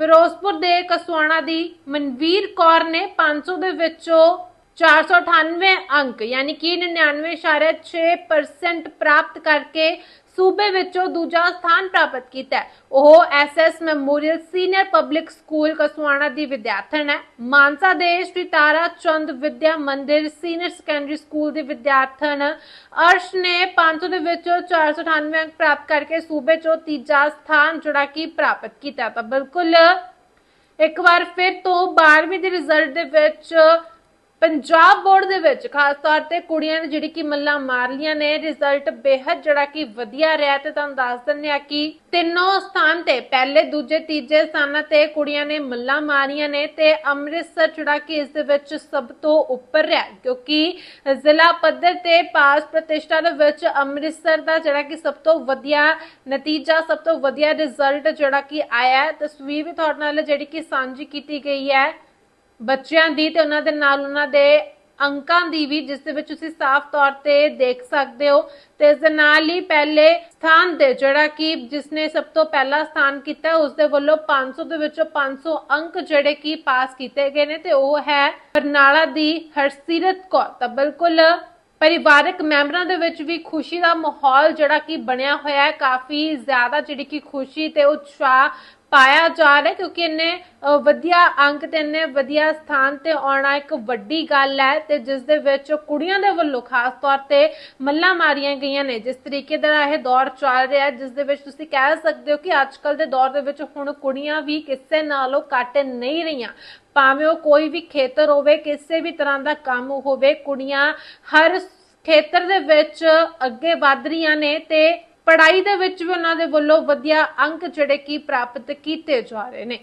ਫਿਰੋਜ਼ਪੁਰ ਦੇ ਕਸਵਾਣਾ ਦੀ ਮਨਵੀਰ ਕੌਰ ਨੇ 500 ਦੇ ਵਿੱਚੋਂ 498 ਅੰਕ, ਯਾਨੀ ਕਿ 99.6% ਪ੍ਰਾਪਤ ਕਰਕੇ ਸੂਬੇ ਵਿੱਚੋਂ ਦੂਜਾ ਸਥਾਨ ਪ੍ਰਾਪਤ ਕੀਤਾ ਉਹ SS Memorial Senior Public School Kaswana ਦੀ ਵਿਦਿਆਰਥਣ ਹੈ। ਮਾਨਸਾ ਦੇ ਸ਼੍ਰੀ ਤਾਰਾ ਚੰਦ ਵਿਦਿਆ ਮੰਦਿਰ ਸੀਨੀਅਰ ਸੈਕੰਡਰੀ ਸਕੂਲ ਦੀ ਵਿਦਿਆਰਥਣ ਅਰਸ਼ ਨੇ 500 ਦੇ ਵਿੱਚੋਂ 498 ਅੰਕ ਪ੍ਰਾਪਤ ਕਰਕੇ ਸੂਬੇ 'ਚੋਂ ਤੀਜਾ ਸਥਾਨ ਜਿਹੜਾ ਕਿ ਪ੍ਰਾਪਤ ਕੀਤਾ ਤਾਂ ਬਿਲਕੁਲ ਇੱਕ ਵਾਰ ਫਿਰ ਤੋਂ 12ਵੀਂ ਦੇ ਰਿਜ਼ਲਟ ਦੇ ਵਿੱਚ ਪੰਜਾਬ ਬੋਰਡ ਦੇ ਵਿੱਚ ਖਾਸ ਤੌਰ ਤੇ ਕੁੜੀਆਂ ਨੇ ਜਿਹੜੀ ਕਿ ਮੱਲਾਂ ਮਾਰ ਲੀਆਂ ਨੇ ਰਿਜ਼ਲਟ ਬੇहद ਜਿਹੜਾ ਕਿ ਵਧੀਆ ਰਿਹਾ ਤੇ ਤੁਹਾਨੂੰ ਦੱਸ ਦਿੰਦੇ ਆ ਕਿ ਤਿੰਨੋਂ ਸਥਾਨ ਤੇ ਪਹਿਲੇ, ਦੂਜੇ, ਤੀਜੇ ਸਥਾਨਾਂ ਤੇ ਕੁੜੀਆਂ ਨੇ ਮੱਲਾ ਮਾਰੀਆਂ ਨੇ ਤੇ ਅੰਮ੍ਰਿਤਸਰ ਜਿਹੜਾ ਕਿ ਇਸ ਦੇ ਵਿੱਚ ਸਭ ਤੋਂ ਉੱਪਰ ਰਿਹਾ ਕਿਉਂਕਿ ਜ਼ਿਲ੍ਹਾ ਪੱਧਰ ਤੇ ਪਾਸ ਪ੍ਰਤੀਸ਼ਠਾ ਦੇ ਵਿੱਚ ਅੰਮ੍ਰਿਤਸਰ ਦਾ ਜਿਹੜਾ ਕਿ ਸਭ ਤੋਂ ਵਧੀਆ ਨਤੀਜਾ, ਸਭ ਤੋਂ ਵਧੀਆ ਰਿਜ਼ਲਟ ਜਿਹੜਾ ਕਿ ਆਇਆ ਤਸਵੀਰ ਵੀ ਤੁਹਾਡੇ ਨਾਲ ਜਿਹੜੀ ਕਿ ਸਾਂਝੀ ਕੀਤੀ ਗਈ ਹੈ। ਬੱਚਿਆਂ ਦੀ ਤੇ ਉਹਨਾਂ ਦੇ ਨਾਲ ਉਹਨਾਂ ਦੇ ਅੰਕਾਂ ਦੀ ਵੀ, ਜਿਸ ਦੇ ਵਿੱਚ ਤੁਸੀਂ ਸਾਫ਼ ਤੌਰ ਤੇ ਦੇਖ ਸਕਦੇ ਹੋ। ਤੇ ਇਸ ਦੇ ਨਾਲ ਹੀ ਪਹਿਲੇ ਸਥਾਨ ਤੇ ਜਿਹੜਾ ਕਿ ਜਿਸ ਨੇ ਸਭ ਤੋਂ ਪਹਿਲਾ ਸਥਾਨ ਕੀਤਾ, ਉਸ ਦੇ ਵੱਲੋਂ 500 ਦੇ ਵਿੱਚੋਂ 500 ਅੰਕ ਜਿਹੜੇ ਕਿ ਪਾਸ ਕੀਤੇ ਗਏ ਨੇ ਤੇ ਉਹ ਹੈ ਬਰਨਾਲਾ ਦੀ ਹਰਸੀਰਤ ਕੌਰ। ਤਾਂ ਬਿਲਕੁਲ ਪਰਿਵਾਰਕ ਮੈਂਬਰਾਂ ਦੇ ਵਿੱਚ ਵੀ ਖੁਸ਼ੀ ਦਾ ਮਾਹੌਲ ਜਿਹੜਾ ਕਿ ਬਣਿਆ ਹੋਇਆ ਹੈ। ਕਾਫੀ ਜ਼ਿਆਦਾ ਜਿਹੜੀ ਕਿ ਖੁਸ਼ੀ ਤੇ ਉਤਸ਼ਾਹ ਪਾਇਆ ਜਾ ਰਿਹਾ ਹੈ ਕਿਉਂਕਿ ਇੰਨੇ ਵਧੀਆ ਅੰਕ ਤੇ ਇੰਨੇ ਵਧੀਆ ਸਥਾਨ ਤੇ ਆਉਣਾ ਇੱਕ ਵੱਡੀ ਗੱਲ ਹੈ ਤੇ ਜਿਸ ਦੇ ਵਿੱਚ ਕੁੜੀਆਂ ਦੇ ਵੱਲੋਂ ਖਾਸ ਤੌਰ ਤੇ ਮੱਲਾਂ ਮਾਰੀਆਂ ਗਈਆਂ ਨੇ। ਜਿਸ ਤਰੀਕੇ ਦਾ ਇਹ ਦੌਰ ਚੱਲ ਰਿਹਾ ਹੈ, ਜਿਸ ਦੇ ਵਿੱਚ ਤੁਸੀਂ ਕਹਿ ਸਕਦੇ ਹੋ ਕਿ ਅੱਜ ਕੱਲ ਦੇ ਦੌਰ ਦੇ ਵਿੱਚ ਹੁਣ ਕੁੜੀਆਂ ਵੀ ਕਿਸੇ ਨਾਲੋਂ ਘੱਟ ਨਹੀਂ ਰਹੀਆਂ। ਭਾਵੇਂ ਉਹ ਕੋਈ ਵੀ ਖੇਤਰ ਹੋਵੇ, ਕਿਸੇ ਵੀ ਤਰ੍ਹਾਂ ਦਾ ਕੰਮ ਹੋਵੇ, ਕੁੜੀਆਂ ਹਰ ਖੇਤਰ ਦੇ ਵਿੱਚ ਅੱਗੇ ਵਧ ਰਹੀਆਂ ਨੇ ਤੇ ਪੜ੍ਹਾਈ ਦੇ ਵਿੱਚ ਵੀ ਉਹਨਾਂ ਦੇ ਵੱਲੋਂ ਵਧੀਆ ਅੰਕ ਜਿਹੜੇ ਕੀ ਪ੍ਰਾਪਤ ਕੀਤੇ ਜਾ ਰਹੇ ਨੇ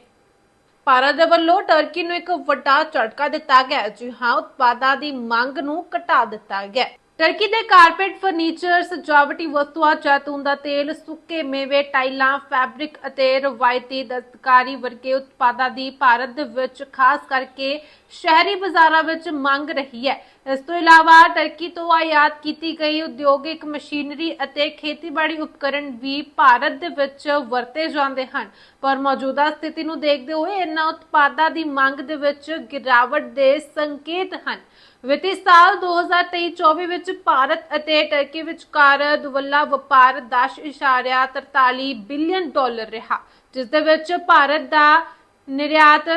ਭਾਰਤ ਦੇ ਵੱਲੋਂ ਟਰਕੀ ਨੂੰ ਇੱਕ ਵੱਡਾ ਝਟਕਾ ਦਿੱਤਾ ਗਿਆ ਹੈ। ਜੀ ਹਾਂ, ਉਤਪਾਦਾਂ ਦੀ ਮੰਗ ਨੂੰ ਘਟਾ ਦਿੱਤਾ ਗਿਆ ਟਰਕੀ ਦੇ ਕਾਰਪੇਟ ਫਰਨੀਚਰ, ਸਜਾਵਟੀ ਵਸਤੂਆਂ, ਜੈਤੂਨ ਦਾ ਤੇਲ, ਸੁੱਕੇ ਮੇਵੇ, ਟਾਈਲਾਂ, ਫੈਬਰਿਕ ਅਤੇ ਰਵਾਇਤੀ ਦਸਤਕਾਰੀ ਵਰਗੇ ਉਤਪਾਦਾਂ ਦੀ ਭਾਰਤ ਵਿੱਚ ਖਾਸ ਕਰਕੇ ਸ਼ਹਿਰੀ ਬਾਜ਼ਾਰਾਂ ਵਿੱਚ ਮੰਗ ਰਹੀ ਹੈ। ਇਸ ਤੋਂ ਇਲਾਵਾ ਟਰਕੀ ਤੋਂ ਆਯਾਤ ਕੀਤੀ ਗਈ ਉਦਯੋਗਿਕ ਮਸ਼ੀਨਰੀ ਅਤੇ ਖੇਤੀਬਾੜੀ ਉਪਕਰਨ ਵੀ ਭਾਰਤ ਦੇ ਵਿੱਚ ਵਰਤੇ ਜਾਂਦੇ ਹਨ। ਪਰ ਮੌਜੂਦਾ ਸਥਿਤੀ ਨੂੰ ਦੇਖਦੇ ਹੋਏ ਇਹਨਾਂ ਉਤਪਾਦਾਂ ਦੀ ਮੰਗ ਦੇ ਵਿੱਚ ਗਿਰਾਵਟ ਦੇ ਸੰਕੇਤ ਹਨ। ਵਿੱਤੀ ਸਾਲ 2023-24 ਵਿੱਚ ਭਾਰਤ ਅਤੇ ਟਰਕੀ ਵਿਚਕਾਰ ਦੁਵੱਲਾ ਵਪਾਰ 10.43 ਬਿਲੀਅਨ ਡਾਲਰ ਰਿਹਾ, ਜਿਸ ਦੇ ਵਿੱਚ ਭਾਰਤ ਦਾ ਨਿਰਯਾਤ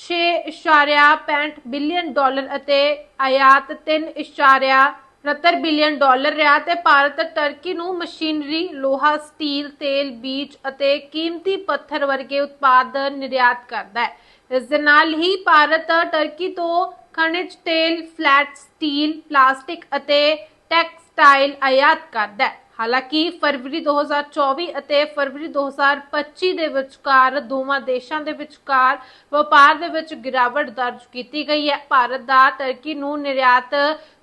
6.65 ਬਿਲੀਅਨ ਡਾਲਰ ਅਤੇ ਆਯਾਤ 3.70 ਬਿਲੀਅਨ ਡਾਲਰ ਰਿਹਾ ਤੇ ਭਾਰਤ ਟਰਕੀ ਨੂੰ ਮਸ਼ੀਨਰੀ, ਲੋਹਾ, ਸਟੀਲ, ਤੇਲ, ਬੀਜ ਅਤੇ ਕੀਮਤੀ ਪੱਥਰ ਵਰਗੇ ਉਤਪਾਦ ਨਿਰਯਾਤ ਕਰਦਾ ਹੈ। ਇਸ ਦੇ ਨਾਲ ਹੀ ਭਾਰਤ ਟਰਕੀ ਤੋਂ ਖਣਿਜ ਤੇਲ, ਫਲੈਟ ਸਟੀਲ, ਪਲਾਸਟਿਕ ਅਤੇ ਟੈਕਸਟਾਈਲ ਆਯਾਤ ਕਰਦਾ ਹੈ। ਹਾਲਾਂਕਿ ਫਰਵਰੀ 2024 ਅਤੇ ਫਰਵਰੀ 2025 ਦੇ ਵਿਚਕਾਰ ਦੋਵਾਂ ਦੇਸ਼ਾਂ ਦੇ ਵਿਚਕਾਰ ਵਪਾਰ ਦੇ ਵਿੱਚ ਗਿਰਾਵਟ ਦਰਜ ਕੀਤੀ ਗਈ ਹੈ। ਭਾਰਤ ਦਾ ਟਰਕੀ ਨੂੰ ਨਿਰਯਾਤ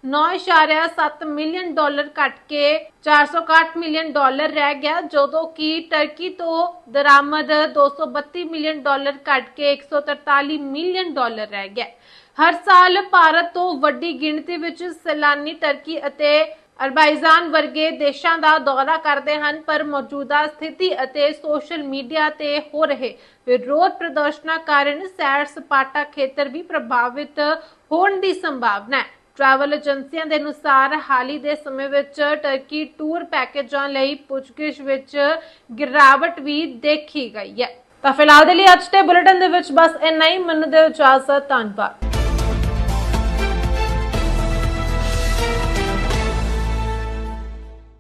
9.7 ਮਿਲੀਅਨ ਡਾਲਰ ਘਟ ਕੇ 461 ਮਿਲੀਅਨ ਡਾਲਰ ਰਹਿ ਗਿਆ, ਜਦੋਂ ਕਿ ਟਰਕੀ ਤੋਂ ਦਰਾਮਦ 232 ਮਿਲੀਅਨ ਡਾਲਰ ਘਟ ਕੇ 143 ਮਿਲੀਅਨ ਡਾਲਰ ਰਹਿ ਗਿਆ। ਹਰ ਸਾਲ ਭਾਰਤ ਤੋਂ ਵੱਡੀ ਗਿਣਤੀ ਵਿੱਚ ਸੈਲਾਨੀ ਟਰਕੀ ਅਤੇ ਅਰਬਾਈਜ਼ਾਨ ਵਰਗੇ ਦੇਸ਼ਾਂ ਦਾ ਦੌਰਾ ਕਰਦੇ ਹਨ, ਪਰ ਮੌਜੂਦਾ ਸਥਿਤੀ ਅਤੇ ਸੋਸ਼ਲ ਮੀਡੀਆ ਤੇ ਹੋ ਰਹੇ ਵਿਰੋਧ ਪ੍ਰਦਰਸ਼ਨਾਂ ਕਾਰਨ ਸੈਰ ਸਪਾਟਾ ਖੇਤਰ ਵੀ ਪ੍ਰਭਾਵਿਤ ਹੋਣ ਦੀ ਸੰਭਾਵਨਾ ਹੈ। ਟਰੈਵਲ ਏਜੰਸੀਆਂ ਦੇ ਅਨੁਸਾਰ ਹਾਲੀ ਦੇ ਸਮੇਂ ਵਿੱਚ ਟਰਕੀ ਟੂਰ ਪੈਕੇਜਾਂ ਲਈ ਪੁੱਛਗਿੱਛ ਵਿੱਚ ਗਿਰਾਵਟ ਵੀ ਦੇਖੀ ਗਈ ਹੈ। ਤਾਂ ਫਿਲਹਾਲ ਦੇ ਲਈ ਅੱਜ ਦੇ ਬੁਲੇਟਿਨ ਦੇ ਵਿੱਚ ਬਸ ਇੰਨਾ ਹੀ। ਮੈਨੂੰ ਦਿਓ ਇਜਾਜ਼ਤ, ਧੰਨਵਾਦ।